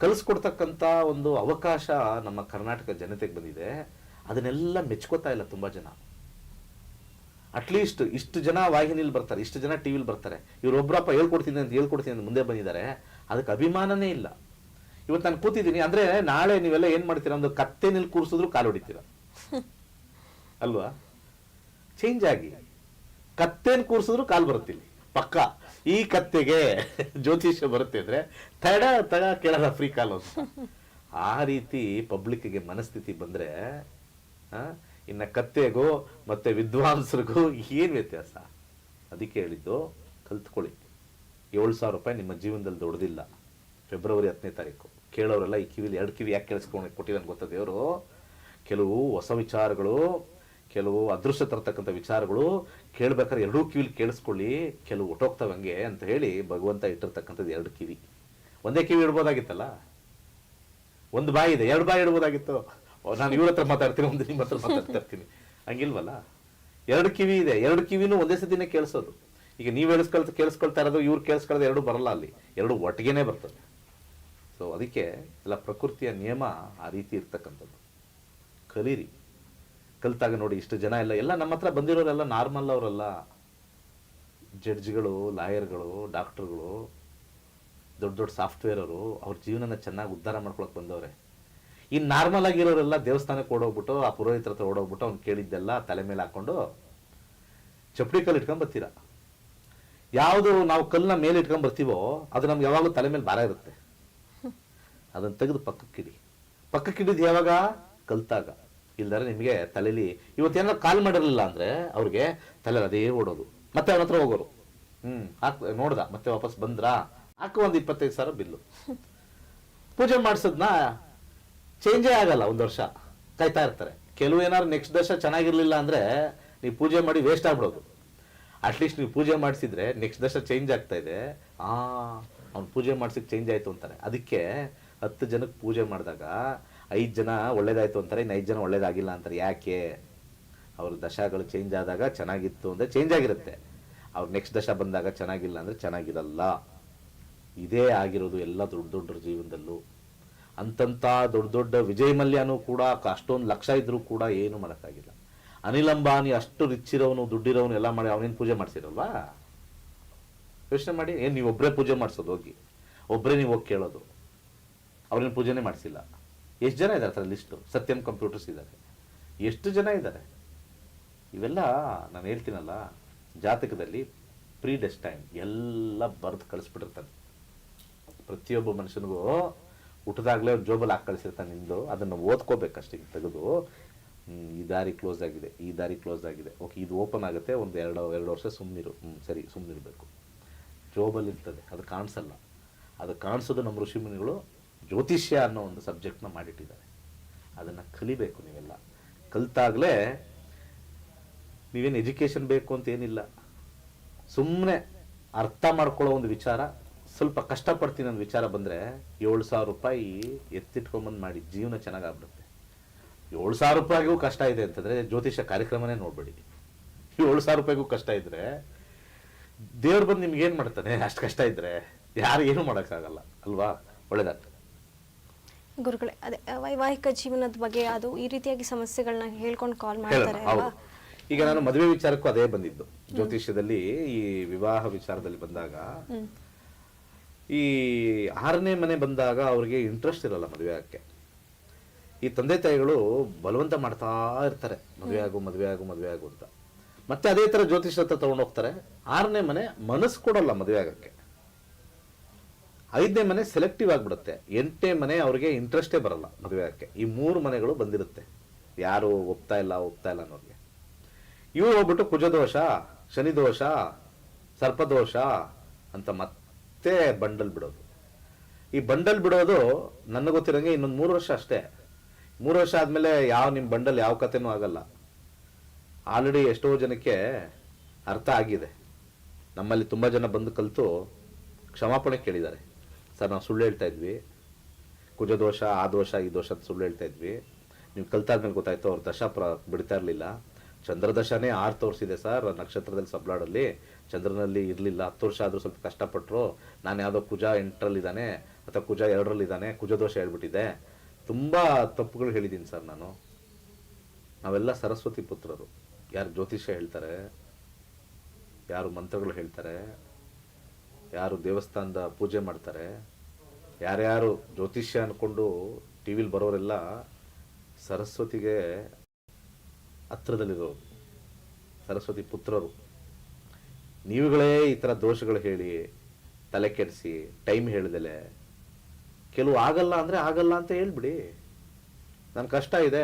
ಕಲಿಸ್ಕೊಡ್ತಕ್ಕಂಥ ಒಂದು ಅವಕಾಶ ನಮ್ಮ ಕರ್ನಾಟಕ ಜನತೆಗೆ ಬಂದಿದೆ. ಅದನ್ನೆಲ್ಲ ಮೆಚ್ಕೋತಾ ಇಲ್ಲ ತುಂಬ ಜನ. ಅಟ್ಲೀಸ್ಟ್ ಇಷ್ಟು ಜನ ವಾಹಿನಿಯಲ್ಲಿ ಬರ್ತಾರೆ, ಇಷ್ಟು ಜನ ಟಿವಿಲಿ ಬರ್ತಾರೆ. ಇವ್ರೊಬ್ಬರಪ್ಪ ಹೇಳ್ಕೊಡ್ತೀನಿ ಅಂತ ಹೇಳ್ಕೊಡ್ತೀನಿ ಅಂತ ಮುಂದೆ ಬಂದಿದ್ದಾರೆ. ಅದಕ್ಕೆ ಅಭಿಮಾನನೇ ಇಲ್ಲ. ಇವತ್ತು ನಾನು ಕೂತಿದ್ದೀನಿ. ಅಂದ್ರೆ ನಾಳೆ ನೀವೆಲ್ಲ ಏನ್ ಮಾಡ್ತೀರಾ? ಒಂದು ಕತ್ತೆನಲ್ಲಿ ಕೂರಿಸಿದ್ರು ಕಾಲು ಹೊಡಿತೀರಾ? ಅಲ್ವಾ? ಚೇಂಜ್ ಆಗಿ. ಕತ್ತೆನ್ ಕೂರಿಸಿದ್ರು ಕಾಲು ಬರುತ್ತಿಲ್ಲ ಪಕ್ಕ. ಈ ಕತ್ತೆಗೆ ಜ್ಯೋತಿಷ್ಯ ಬರುತ್ತೆ ಅಂದ್ರೆ ತಡ ತಡ ಕೇಳಲ್ಲ ಫ್ರೀ ಕಾಲು ಅಂತ. ಆ ರೀತಿ ಪಬ್ಲಿಕ್ಗೆ ಮನಸ್ಥಿತಿ ಬಂದ್ರೆ ಇನ್ನು ಇನ್ನ ಕತ್ತೆಗೂ ಮತ್ತೆ ವಿದ್ವಾಂಸರಿಗೂ ಏನು ವ್ಯತ್ಯಾಸ? ಅದಕ್ಕೆ ಹೇಳಿದ್ದು ಕಲ್ತ್ಕೊಳ್ಳಿ. ಏಳು ಸಾವಿರ ರೂಪಾಯಿ ನಿಮ್ಮ ಜೀವನದಲ್ಲಿ ದೊಡ್ಡದಿಲ್ಲ. ಫೆಬ್ರವರಿ ಹತ್ತನೇ ತಾರೀಕು. ಕೇಳೋರೆಲ್ಲ ಈ ಕಿವಿಲಿ ಎರಡು ಕಿವಿ ಯಾಕೆ ಕೇಳಿಸ್ಕೊಂಡು ಕೊಟ್ಟಿದ್ದಾನೆ ಗೊತ್ತಾ ದೇವರು ಕೆಲವು ಹೊಸ ವಿಚಾರಗಳು, ಕೆಲವು ಅದೃಶ್ಯ ತರ್ತಕ್ಕಂಥ ವಿಚಾರಗಳು ಕೇಳಬೇಕಾದ್ರೆ ಎರಡೂ ಕಿವಿಲಿ ಕೇಳಿಸ್ಕೊಳ್ಳಿ, ಕೆಲವು ಒಟ್ಟೋಗ್ತವೆ ಹಂಗೆ ಅಂತ ಹೇಳಿ ಭಗವಂತ ಇಟ್ಟಿರ್ತಕ್ಕಂಥದ್ದು ಎರಡು ಕಿವಿ. ಒಂದೇ ಕಿವಿ ಇಡ್ಬೋದಾಗಿತ್ತಲ್ಲ? ಒಂದು ಬಾಯಿ ಇದೆ, ಎರಡು ಬಾಯಿ ಇಡ್ಬೋದಾಗಿತ್ತು. ನಾನು ಇವ್ರ ಹತ್ರ ಮಾತಾಡ್ತೀನಿ, ಒಂದು ನಿಮ್ಮ ಹತ್ರ ಮಾತಾಡ್ತಾ ಇರ್ತೀನಿ ಹಂಗಿಲ್ವಲ್ಲ? ಎರಡು ಕಿವಿ ಇದೆ, ಎರಡು ಕಿವಿನೂ ಒಂದೇ ಸತಿನೇ ಕೇಳಿಸೋದು. ಈಗ ನೀವು ಹೇಳಿಸ್ಕೊಳ್ತಾ ಕೇಳಿಸ್ಕೊಳ್ತಾ ಇರೋದು, ಇವ್ರು ಕೇಳಿಸ್ಕೊಳ್ಳೋದು ಎರಡು ಬರಲ್ಲ ಅಲ್ಲಿ. ಎರಡು ಒಟ್ಟಿಗೆನೇ ಬರ್ತದೆ. ಸೊ ಅದಕ್ಕೆ ಎಲ್ಲ ಪ್ರಕೃತಿಯ ನಿಯಮ ಆ ರೀತಿ ಇರ್ತಕ್ಕಂಥದ್ದು. ಕಲೀರಿ. ಕಲಿತಾಗ ನೋಡಿ ಇಷ್ಟು ಜನ ಎಲ್ಲ ಎಲ್ಲ ನಮ್ಮ ಹತ್ರ ಬಂದಿರೋರೆಲ್ಲ ನಾರ್ಮಲ್ ಅವರಲ್ಲ. ಜಡ್ಜ್ಗಳು ಲಾಯರ್ಗಳು ಡಾಕ್ಟರ್ಗಳು ದೊಡ್ಡ ದೊಡ್ಡ ಸಾಫ್ಟ್ವೇರ್ ಅವರು, ಅವ್ರ ಜೀವನನ ಚೆನ್ನಾಗಿ ಉದ್ಧಾರ ಮಾಡ್ಕೊಳಕ್ ಬಂದವ್ರೆ. ಇನ್ನು ನಾರ್ಮಲ್ ಆಗಿರೋರೆಲ್ಲ ದೇವಸ್ಥಾನಕ್ಕೆ ಓಡೋಗ್ಬಿಟ್ಟು, ಆ ಪುರೋಹಿತರ ಹತ್ರ ಓಡೋಗ್ಬಿಟ್ಟು ಅವ್ನು ಕೇಳಿದ್ದೆಲ್ಲ ತಲೆ ಮೇಲೆ ಹಾಕೊಂಡು ಚಪ್ಪಡಿ ಕಲ್ಲು ಇಟ್ಕೊಂಡ್ ಬರ್ತೀರಾ? ಯಾವುದು ನಾವು ಕಲ್ಲನ್ನ ಮೇಲೆ ಇಟ್ಕೊಂಡು ಬರ್ತೀವೋ, ಅದು ನಮ್ಗೆ ಯಾವಾಗಲೂ ತಲೆ ಮೇಲೆ ಭಾರ ಇರುತ್ತೆ. ಅದನ್ನ ತೆಗೆದು ಪಕ್ಕಕ್ಕಿಡಿ. ಪಕ್ಕಕ್ಕಿಡಿದ್ ಯಾವಾಗ? ಕಲ್ತಾಗ. ಇಲ್ದಾರೆ ನಿಮಗೆ ತಲೆಲಿ ಇವತ್ತೇನೋ ಕಾಲ್ ಮಾಡಿರಲಿಲ್ಲ ಅಂದರೆ ಅವ್ರಿಗೆ ತಲೆ ಅದೇ ಓಡೋದು. ಮತ್ತೆ ಅವನ ಹತ್ರ ಹೋಗೋರು. ಹ್ಞೂ ಹಾಕ್ ನೋಡ್ದ ಮತ್ತೆ ವಾಪಸ್ ಬಂದ್ರಾ? ಹಾಕು ಒಂದು ಇಪ್ಪತ್ತೈದು ಸಾವಿರ ಬಿಲ್ಲು. ಪೂಜೆ ಮಾಡಿಸೋದ್ನ ಚೇಂಜೇ ಆಗಲ್ಲ ಒಂದು ವರ್ಷ. ಕಾಯ್ತಾ ಇರ್ತಾರೆ. ಕೆಲವು ಏನಾದ್ರು ನೆಕ್ಸ್ಟ್ ವರ್ಷ ಚೆನ್ನಾಗಿರ್ಲಿಲ್ಲ ಅಂದ್ರೆ ನೀವು ಪೂಜೆ ಮಾಡಿ ವೇಸ್ಟ್ ಆಗ್ಬಿಡೋದು. ಅಟ್ಲೀಸ್ಟ್ ನೀವು ಪೂಜೆ ಮಾಡಿಸಿದ್ರೆ ನೆಕ್ಸ್ಟ್ ದಶ ಚೇಂಜ್ ಆಗ್ತಾ ಇದೆ. ಆ ಅವ್ನು ಪೂಜೆ ಮಾಡ್ಸಿಕ್ ಚೇಂಜ್ ಆಯ್ತು ಅಂತಾರೆ. ಅದಕ್ಕೆ ಹತ್ತು ಜನಕ್ಕೆ ಪೂಜೆ ಮಾಡಿದಾಗ ಐದು ಜನ ಒಳ್ಳೇದಾಯ್ತು ಅಂತಾರೆ, ಇನ್ನು ಐದು ಜನ ಒಳ್ಳೇದಾಗಿಲ್ಲ ಅಂತಾರೆ. ಯಾಕೆ? ಅವ್ರ ದಶಗಳು ಚೇಂಜ್ ಆದಾಗ ಚೆನ್ನಾಗಿತ್ತು ಅಂದರೆ ಚೇಂಜ್ ಆಗಿರುತ್ತೆ. ಅವ್ರ ನೆಕ್ಸ್ಟ್ ದಶ ಬಂದಾಗ ಚೆನ್ನಾಗಿಲ್ಲ ಅಂದರೆ ಚೆನ್ನಾಗಿರಲ್ಲ. ಇದೇ ಆಗಿರೋದು ಎಲ್ಲ ದೊಡ್ಡ ದೊಡ್ಡ ಜೀವನದಲ್ಲೂ. ಅಂತಂಥ ದೊಡ್ಡ ದೊಡ್ಡ ವಿಜಯ್ ಮಲ್ಯನೂ ಕೂಡ ಅಷ್ಟೊಂದು ಲಕ್ಷ ಇದ್ದರೂ ಕೂಡ ಏನು ಮಾಡೋಕ್ಕಾಗಿಲ್ಲ. ಅನಿಲ್ ಅಂಬಾನಿ ಅಷ್ಟು ರಿಚ್ ಇರೋನು, ದುಡ್ಡಿರೋನು ಎಲ್ಲ ಮಾಡಿ ಅವನೇನು ಪೂಜೆ ಮಾಡ್ತಿರಲ್ವಾ ಯೋಚನೆ ಮಾಡಿ, ಏನು ನೀವು ಒಬ್ಬರೇ ಪೂಜೆ ಮಾಡಿಸೋದು ಹೋಗಿ. ಒಬ್ಬರೇ ನೀವು ಹೋಗಿ ಕೇಳೋದು. ಅವ್ರೇನು ಪೂಜೆನೇ ಮಾಡಿಸಿಲ್ಲ. ಎಷ್ಟು ಜನ ಇದ್ದಾರೆ ಥರ ಲಿಸ್ಟು ಸತ್ಯಂ ಕಂಪ್ಯೂಟರ್ಸ್ ಇದ್ದಾರೆ. ಎಷ್ಟು ಜನ ಇದ್ದಾರೆ? ಇವೆಲ್ಲ ನಾನು ಹೇಳ್ತೀನಲ್ಲ, ಜಾತಕದಲ್ಲಿ ಪ್ರೀ ಟೈಮ್ ಎಲ್ಲ ಬರೆದು ಕಳಿಸ್ಬಿಟ್ಟಿರ್ತಾನೆ. ಪ್ರತಿಯೊಬ್ಬ ಮನುಷ್ಯನಿಗೂ ಹುಟ್ಟದಾಗಲೇ ಜೋಬಲ್ಲಿ ಹಾಕಿ ಕಳಿಸಿರ್ತಾನೆ ನಿಂದು ಅದನ್ನು ಓದ್ಕೋಬೇಕಷ್ಟೇ ತೆಗೆದು. ಈ ದಾರಿ ಕ್ಲೋಸ್ ಆಗಿದೆ, ಈ ದಾರಿ ಕ್ಲೋಸ್ ಆಗಿದೆ. ಓಕೆ, ಇದು ಓಪನ್ ಆಗುತ್ತೆ, ಒಂದು ಎರಡು ಎರಡು ವರ್ಷ ಸುಮ್ಮನಿರು ಹ್ಞೂ ಸರಿ ಸುಮ್ಮನಿರಬೇಕು ಜೋಬಲ್ಲಿ ಇರ್ತದೆ ಅದು ಕಾಣಿಸಲ್ಲ. ಅದು ಕಾಣಿಸೋದು ನಮ್ಮ ಋಷಿಮುನಿಗಳು ಜ್ಯೋತಿಷ್ಯ ಅನ್ನೋ ಒಂದು ಸಬ್ಜೆಕ್ಟ್ನ ಮಾಡಿಟ್ಟಿದ್ದಾರೆ. ಅದನ್ನು ಕಲಿಬೇಕು ನೀವೆಲ್ಲ. ಕಲಿತಾಗಲೇ ನೀವೇನು ಎಜುಕೇಷನ್ ಬೇಕು ಅಂತ ಏನಿಲ್ಲ. ಸುಮ್ಮನೆ ಅರ್ಥ ಮಾಡ್ಕೊಳ್ಳೋ ಒಂದು ವಿಚಾರ, ಸ್ವಲ್ಪ ಕಷ್ಟಪಡ್ತೀನಿ ಅನ್ನೋ ವಿಚಾರ ಬಂದರೆ ಏಳು ಸಾವಿರ ರೂಪಾಯಿ ಎತ್ತಿಟ್ಕೊಂಬಂದು ಮಾಡಿ ಜೀವನ ಚೆನ್ನಾಗಾಗ್ಬಿಡುತ್ತೆ. ಏಳು ಸಾವಿರ ರೂಪಾಯಿಗೂ ಕಷ್ಟ ಇದೆ ಅಂತಂದರೆ ಜ್ಯೋತಿಷ ಕಾರ್ಯಕ್ರಮನೇ ನೋಡ್ಬೇಡಿ. ಏಳು ಸಾವಿರ ರೂಪಾಯಿಗೂ ಕಷ್ಟ ಇದ್ರೆ ದೇವ್ರು ಬಂದು ನಿಮ್ಗೆ ಏನು ಮಾಡ್ತಾನೆ? ಅಷ್ಟು ಕಷ್ಟ ಇದ್ರೆ ಯಾರು ಏನೂ ಮಾಡೋಕ್ಕಾಗಲ್ಲ. ಅಲ್ವಾ? ಒಳ್ಳೇದಾಗ್ತದೆ. ಗುರುಗಳೇ ಅದೇ ವೈವಾಹಿಕ ಜೀವನದ ಬಗ್ಗೆ ಅದು ಈ ರೀತಿಯಾಗಿ ಸಮಸ್ಯೆಗಳನ್ನ ಹೇಳ್ಕೊಂಡು ಕಾಲ್ ಮಾಡ್ತಾರೆ ಹೌದು. ಅಲ್ವಾ ಈಗ ನಾನು ಮದುವೆ ವಿಚಾರಕ್ಕೂ ಅದೇ ಬಂದಿದ್ದು. ಜ್ಯೋತಿಷ್ಯದಲ್ಲಿ ಈ ವಿವಾಹ ವಿಚಾರದಲ್ಲಿ ಬಂದಾಗ ಈ ಆರನೇ ಮನೆ ಬಂದಾಗ ಅವ್ರಿಗೆ ಇಂಟ್ರೆಸ್ಟ್ ಇರಲ್ಲ ಮದುವೆ ಆಗಕ್ಕೆ. ಈ ತಂದೆ ತಾಯಿಗಳು ಬಲವಂತ ಮಾಡ್ತಾ ಇರ್ತಾರೆ ಮದುವೆ ಆಗು ಮದುವೆ ಆಗು ಮದುವೆ ಆಗು ಅಂತ. ಮತ್ತೆ ಅದೇ ತರ ಜ್ಯೋತಿಷ್ಯ ಹತ್ರ ತಗೊಂಡೋಗ್ತಾರೆ. ಆರನೇ ಮನೆ ಮನಸ್ಸು ಕೊಡಲ್ಲ ಮದುವೆ ಆಗಕ್ಕೆ. ಐದನೇ ಮನೆ ಸೆಲೆಕ್ಟಿವ್ ಆಗಿಬಿಡುತ್ತೆ. ಎಂಟನೇ ಮನೆ ಅವ್ರಿಗೆ ಇಂಟ್ರೆಸ್ಟೇ ಬರಲ್ಲ ಮದುವೆ ಆಗಕ್ಕೆ. ಈ ಮೂರು ಮನೆಗಳು ಬಂದಿರುತ್ತೆ. ಯಾರು ಒಪ್ತಾ ಇಲ್ಲ ಒಪ್ತಾ ಇಲ್ಲ ಅನ್ನೋರಿಗೆ. ಇವು ಹೋಗ್ಬಿಟ್ಟು ಕುಜದೋಷ, ಶನಿದೋಷ, ಸರ್ಪದೋಷ ಅಂತ ಮತ್ತೆ ಮತ್ತೆ ಬಂಡಲ್ ಬಿಡೋದು. ಈ ಬಂಡಲ್ ಬಿಡೋದು ನನಗೆ ಗೊತ್ತಿರೋಂಗೆ ಇನ್ನೊಂದು ಮೂರು ವರ್ಷ ಅಷ್ಟೇ. ಮೂರು ವರ್ಷ ಆದಮೇಲೆ ಯಾವ ನಿಮ್ಮ ಬಂಡಲ್ ಯಾವ ಕಥೆನೂ ಆಗಲ್ಲ. ಆಲ್ರೆಡಿ ಎಷ್ಟೋ ಜನಕ್ಕೆ ಅರ್ಥ ಆಗಿದೆ. ನಮ್ಮಲ್ಲಿ ತುಂಬ ಜನ ಬಂದು ಕಲಿತು ಕ್ಷಮಾಪಣೆ ಕೇಳಿದ್ದಾರೆ. ಸರ್, ನಾವು ಸುಳ್ಳು ಹೇಳ್ತಾ ಇದ್ವಿ. ಕುಜ ದೋಷ, ಆ ದೋಷ, ಈ ದೋಷ ಅಂತ ಸುಳ್ಳು ಹೇಳ್ತಾ ಇದ್ವಿ. ನೀವು ಕಲ್ತಾದ್ಮೇಲೆ ಗೊತ್ತಾಯ್ತು, ಅವ್ರ ದಶ ಪ್ರ ಬಿಡ್ತಾ ಇರಲಿಲ್ಲ. ಚಂದ್ರದಶನೇ ಆರು ತೋರಿಸಿದೆ ಸರ್, ನಕ್ಷತ್ರದಲ್ಲಿ ಸಬ್ಲಾಡಲ್ಲಿ. ಚಂದ್ರನಲ್ಲಿ ಇರಲಿಲ್ಲ, ಹತ್ತು ವರ್ಷ ಆದರೂ ಸ್ವಲ್ಪ ಕಷ್ಟಪಟ್ಟರು ನಾನು ಯಾವುದೋ ಕುಜ ಎಂಟರಲ್ಲಿದ್ದಾನೆ, ಅಥವಾ ಕುಜ ಎರಡರಲ್ಲಿದ್ದಾನೆ, ಕುಜ ದೋಷ ಹೇಳ್ಬಿಟ್ಟಿದೆ ತುಂಬ ತಪ್ಪುಗಳು ಹೇಳಿದ್ದೀನಿ ಸರ್ ನಾನು. ನಾವೆಲ್ಲ ಸರಸ್ವತಿ ಪುತ್ರರು. ಯಾರು ಜ್ಯೋತಿಷ್ಯ ಹೇಳ್ತಾರೆ, ಯಾರು ಮಂತ್ರಗಳು ಹೇಳ್ತಾರೆ ಯಾರು ದೇವಸ್ಥಾನದ ಪೂಜೆ ಮಾಡ್ತಾರೆ, ಯಾರ್ಯಾರು ಜ್ಯೋತಿಷ್ಯ ಅಂದ್ಕೊಂಡು ಟಿ ವಿಲಿ ಬರೋರೆಲ್ಲ ಸರಸ್ವತಿಗೆ ಹತ್ರದಲ್ಲಿರೋರು, ಸರಸ್ವತಿ ಪುತ್ರರು. ನೀವುಗಳೇ ಈ ಥರ ದೋಷಗಳು ಹೇಳಿ, ತಲೆ ಕೆಡಿಸಿ, ಟೈಮ್ ಹೇಳ್ದಲೆ. ಕೆಲವು ಆಗಲ್ಲ ಅಂದರೆ ಆಗಲ್ಲ ಅಂತ ಹೇಳ್ಬಿಡಿ. ನನ್ನ ಕಷ್ಟ ಇದೆ,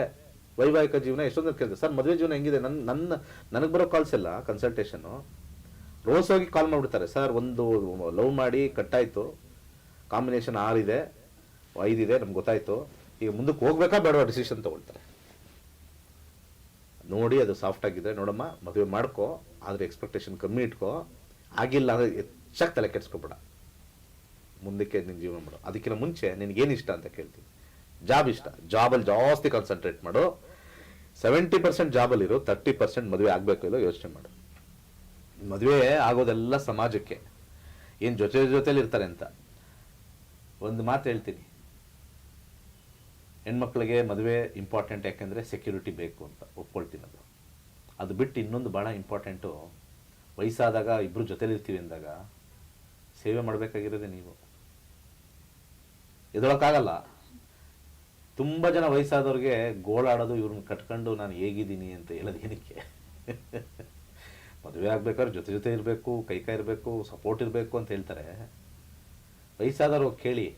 ವೈವಾಹಿಕ ಜೀವನ ಎಷ್ಟೊಂದು ಕೇಳಿದೆ ಸರ್, ಮದುವೆ ಜೀವನ ಹೆಂಗಿದೆ? ನನ್ನ ನನ್ನ, ನನಗೆ ಬರೋ ಕಾಲ್ಸ್ ಎಲ್ಲ ಕನ್ಸಲ್ಟೇಷನು ರೋಸ್ ಹೋಗಿ ಕಾಲ್ ಮಾಡಿಬಿಡ್ತಾರೆ, ಸರ್, ಒಂದು ಲವ್ ಮಾಡಿ ಕಟ್ಟಾಯಿತು, ಕಾಂಬಿನೇಷನ್ ಆರಿದೆ, ಐದಿದೆ, ನಮ್ಗೆ ಗೊತ್ತಾಯ್ತು, ಈಗ ಮುಂದಕ್ಕೆ ಹೋಗ್ಬೇಕಾ ಬೇಡವಾ ಡಿಸಿಷನ್ ತೊಗೊಳ್ತಾರೆ. ನೋಡಿ, ಅದು ಸಾಫ್ಟ್ ಆಗಿದ್ರೆ ನೋಡಮ್ಮ, ಮದುವೆ ಮಾಡ್ಕೋ, ಆದರೆ ಎಕ್ಸ್ಪೆಕ್ಟೇಷನ್ ಕಮ್ಮಿ ಇಟ್ಕೋ, ಆಗಿಲ್ಲ ಅಂದರೆ ಹೆಚ್ಚಾಗಿ ತಲೆ ಕೆಡ್ಸ್ಕೊಬೇಡ. ಮುಂದಕ್ಕೆ ನಿನ್ನ ಜೀವನ ಮಾಡು. ಅದಕ್ಕಿಂತ ಮುಂಚೆ ನಿನಗೇನು ಇಷ್ಟ ಅಂತ ಕೇಳ್ತೀನಿ. ಜಾಬ್ ಇಷ್ಟ. ಜಾಬಲ್ಲಿ ಜಾಸ್ತಿ ಕಾನ್ಸಂಟ್ರೇಟ್ ಮಾಡು. ಸೆವೆಂಟಿ ಪರ್ಸೆಂಟ್ ಜಾಬಲ್ಲಿರು ತರ್ಟಿ ಪರ್ಸೆಂಟ್ ಮದುವೆ ಆಗಬೇಕು ಇಲ್ಲೋ ಯೋಚನೆ ಮಾಡು. ಮದುವೆ ಆಗೋದೆಲ್ಲ ಸಮಾಜಕ್ಕೆ. ಏನು ಜೊತೆ ಜೊತೆಲಿ ಇರ್ತಾರೆ ಅಂತ. ಒಂದು ಮಾತು ಹೇಳ್ತೀನಿ. ಹೆಣ್ಮಕ್ಳಿಗೆ ಮದುವೆ ಇಂಪಾರ್ಟೆಂಟ್ ಯಾಕೆಂದರೆ ಸೆಕ್ಯೂರಿಟಿ ಬೇಕು ಅಂತ ಒಪ್ಕೊಳ್ತೀನಿ ಅದು. ಅದು ಬಿಟ್ಟು ಇನ್ನೊಂದು ಭಾಳ ಇಂಪಾರ್ಟೆಂಟು ವಯಸ್ಸಾದಾಗ ಇಬ್ಬರು ಜೊತೆಲಿರ್ತೀವಿ ಅಂದಾಗ ಸೇವೆ ಮಾಡಬೇಕಾಗಿರೋದೇ ನೀವು. ಎದೊಳಕ್ಕಾಗಲ್ಲ ತುಂಬ ಜನ ವಯಸ್ಸಾದವ್ರಿಗೆ ಗೋಳಾಡೋದು, ಇವ್ರನ್ನ ಕಟ್ಕೊಂಡು ನಾನು ಹೇಗಿದ್ದೀನಿ ಅಂತ ಹೇಳೋದು ಏನಕ್ಕೆ? ಮದುವೆ ಆಗ್ಬೇಕಾದ್ರೆ ಜೊತೆ ಜೊತೆ ಇರಬೇಕು, ಕೈ ಕೈ ಇರಬೇಕು ಸಪೋರ್ಟ್ ಇರಬೇಕು ಅಂತ ಹೇಳ್ತಾರೆ. ವಯಸ್ಸಾದವ್ರು ಕೇಳಿ,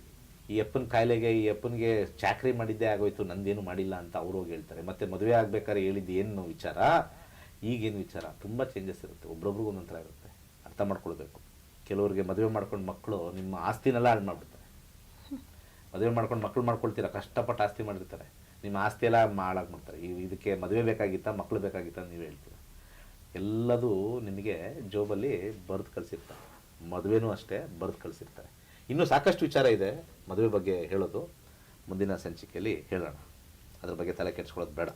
ಈ ಅಪ್ಪನ ಕಾಯಿಲೆಗೆ, ಈ ಅಪ್ಪನಿಗೆ ಚಾಕ್ರಿ ಮಾಡಿದ್ದೇ ಆಗೋಯ್ತು, ನಂದೇನು ಮಾಡಿಲ್ಲ ಅಂತ ಅವರು ಹೋಗಿ ಹೇಳ್ತಾರೆ. ಮತ್ತೆ ಮದುವೆ ಆಗ್ಬೇಕಾದ್ರೆ ಹೇಳಿದ್ದು ಏನು ವಿಚಾರ? ಈಗೇನು ವಿಚಾರ? ತುಂಬ ಚೇಂಜಸ್ ಇರುತ್ತೆ. ಒಬ್ರೊಬ್ರಿಗೂ ಒಂದೊಂಥರ ಇರುತ್ತೆ. ಅರ್ಥ ಮಾಡ್ಕೊಳ್ಬೇಕು. ಕೆಲವ್ರಿಗೆ ಮದುವೆ ಮಾಡ್ಕೊಂಡು ಮಕ್ಕಳು ನಿಮ್ಮ ಆಸ್ತಿನೆಲ್ಲ ಹಾಳು ಮಾಡಿಬಿಡ್ತಾರೆ. ಮದುವೆ ಮಾಡ್ಕೊಂಡು ಮಕ್ಕಳು ಮಾಡ್ಕೊಳ್ತೀರಾ? ಕಷ್ಟಪಟ್ಟು ಆಸ್ತಿ ಮಾಡಿರ್ತಾರೆ. ನಿಮ್ಮ ಆಸ್ತಿ ಎಲ್ಲ ಹಾಳಾಗಿ ಮಾಡ್ತಾರೆ. ಈ ಇದಕ್ಕೆ ಮದುವೆ ಬೇಕಾಗಿತ್ತಾ ಮಕ್ಕಳು ಬೇಕಾಗಿತ್ತಾ ನೀವು ಹೇಳ್ತೀರ? ಎಲ್ಲದೂ ನಿಮಗೆ ಜೋಬಲ್ಲಿ ಬರೆದು ಕಳಿಸಿರ್ತಾರೆ. ಮದುವೆನೂ ಅಷ್ಟೇ ಬರೆದು ಕಳಿಸಿರ್ತಾರೆ. ಇನ್ನೂ ಸಾಕಷ್ಟು ವಿಚಾರ ಇದೆ. ಮದುವೆ ಬಗ್ಗೆ ಹೇಳೋದು ಮುಂದಿನ ಸಂಚಿಕೆಯಲ್ಲಿ ಹೇಳೋಣ. ಅದ್ರ ಬಗ್ಗೆ ತಲೆ ಕೆಡ್ಸ್ಕೊಳ್ಳೋದು ಬೇಡ.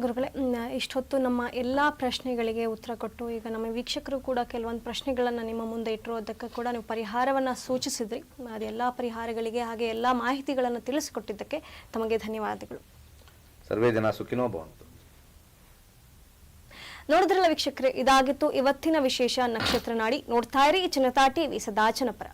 ಗುರುಗಳೇ ಇಷ್ಟೊತ್ತು ನಮ್ಮ ಎಲ್ಲ ಪ್ರಶ್ನೆಗಳಿಗೆ ಉತ್ತರ ಕೊಟ್ಟು ಈಗ ನಮ್ಮ ವೀಕ್ಷಕರು ಕೂಡ ಕೆಲವೊಂದು ಪ್ರಶ್ನೆಗಳನ್ನು ನಿಮ್ಮ ಮುಂದೆ ಇಟ್ಟರು ಅದಕ್ಕೆ ಕೂಡ ನೀವು ಪರಿಹಾರವನ್ನು ಸೂಚಿಸಿದ್ರಿ. ಅದೆಲ್ಲ ಪರಿಹಾರಗಳಿಗೆ ಹಾಗೆ ಎಲ್ಲ ಮಾಹಿತಿಗಳನ್ನು ತಿಳಿಸಿಕೊಟ್ಟಿದ್ದಕ್ಕೆ ತಮಗೆ ಧನ್ಯವಾದಗಳು. ಸರ್ವೇ ಜನ ಸುಖಿನೋ ಭವಂತು. ನೋಡಿದ್ರಲ್ಲ ವೀಕ್ಷಕರೇ ಇದಾಗಿತ್ತು ಇವತ್ತಿನ ವಿಶೇಷ ನಕ್ಷತ್ರ ನಾಡಿ. ನೋಡ್ತಾ ಇರಿ ಜನತಾ ಟಿವಿ ಸದಾ ಜನಪರ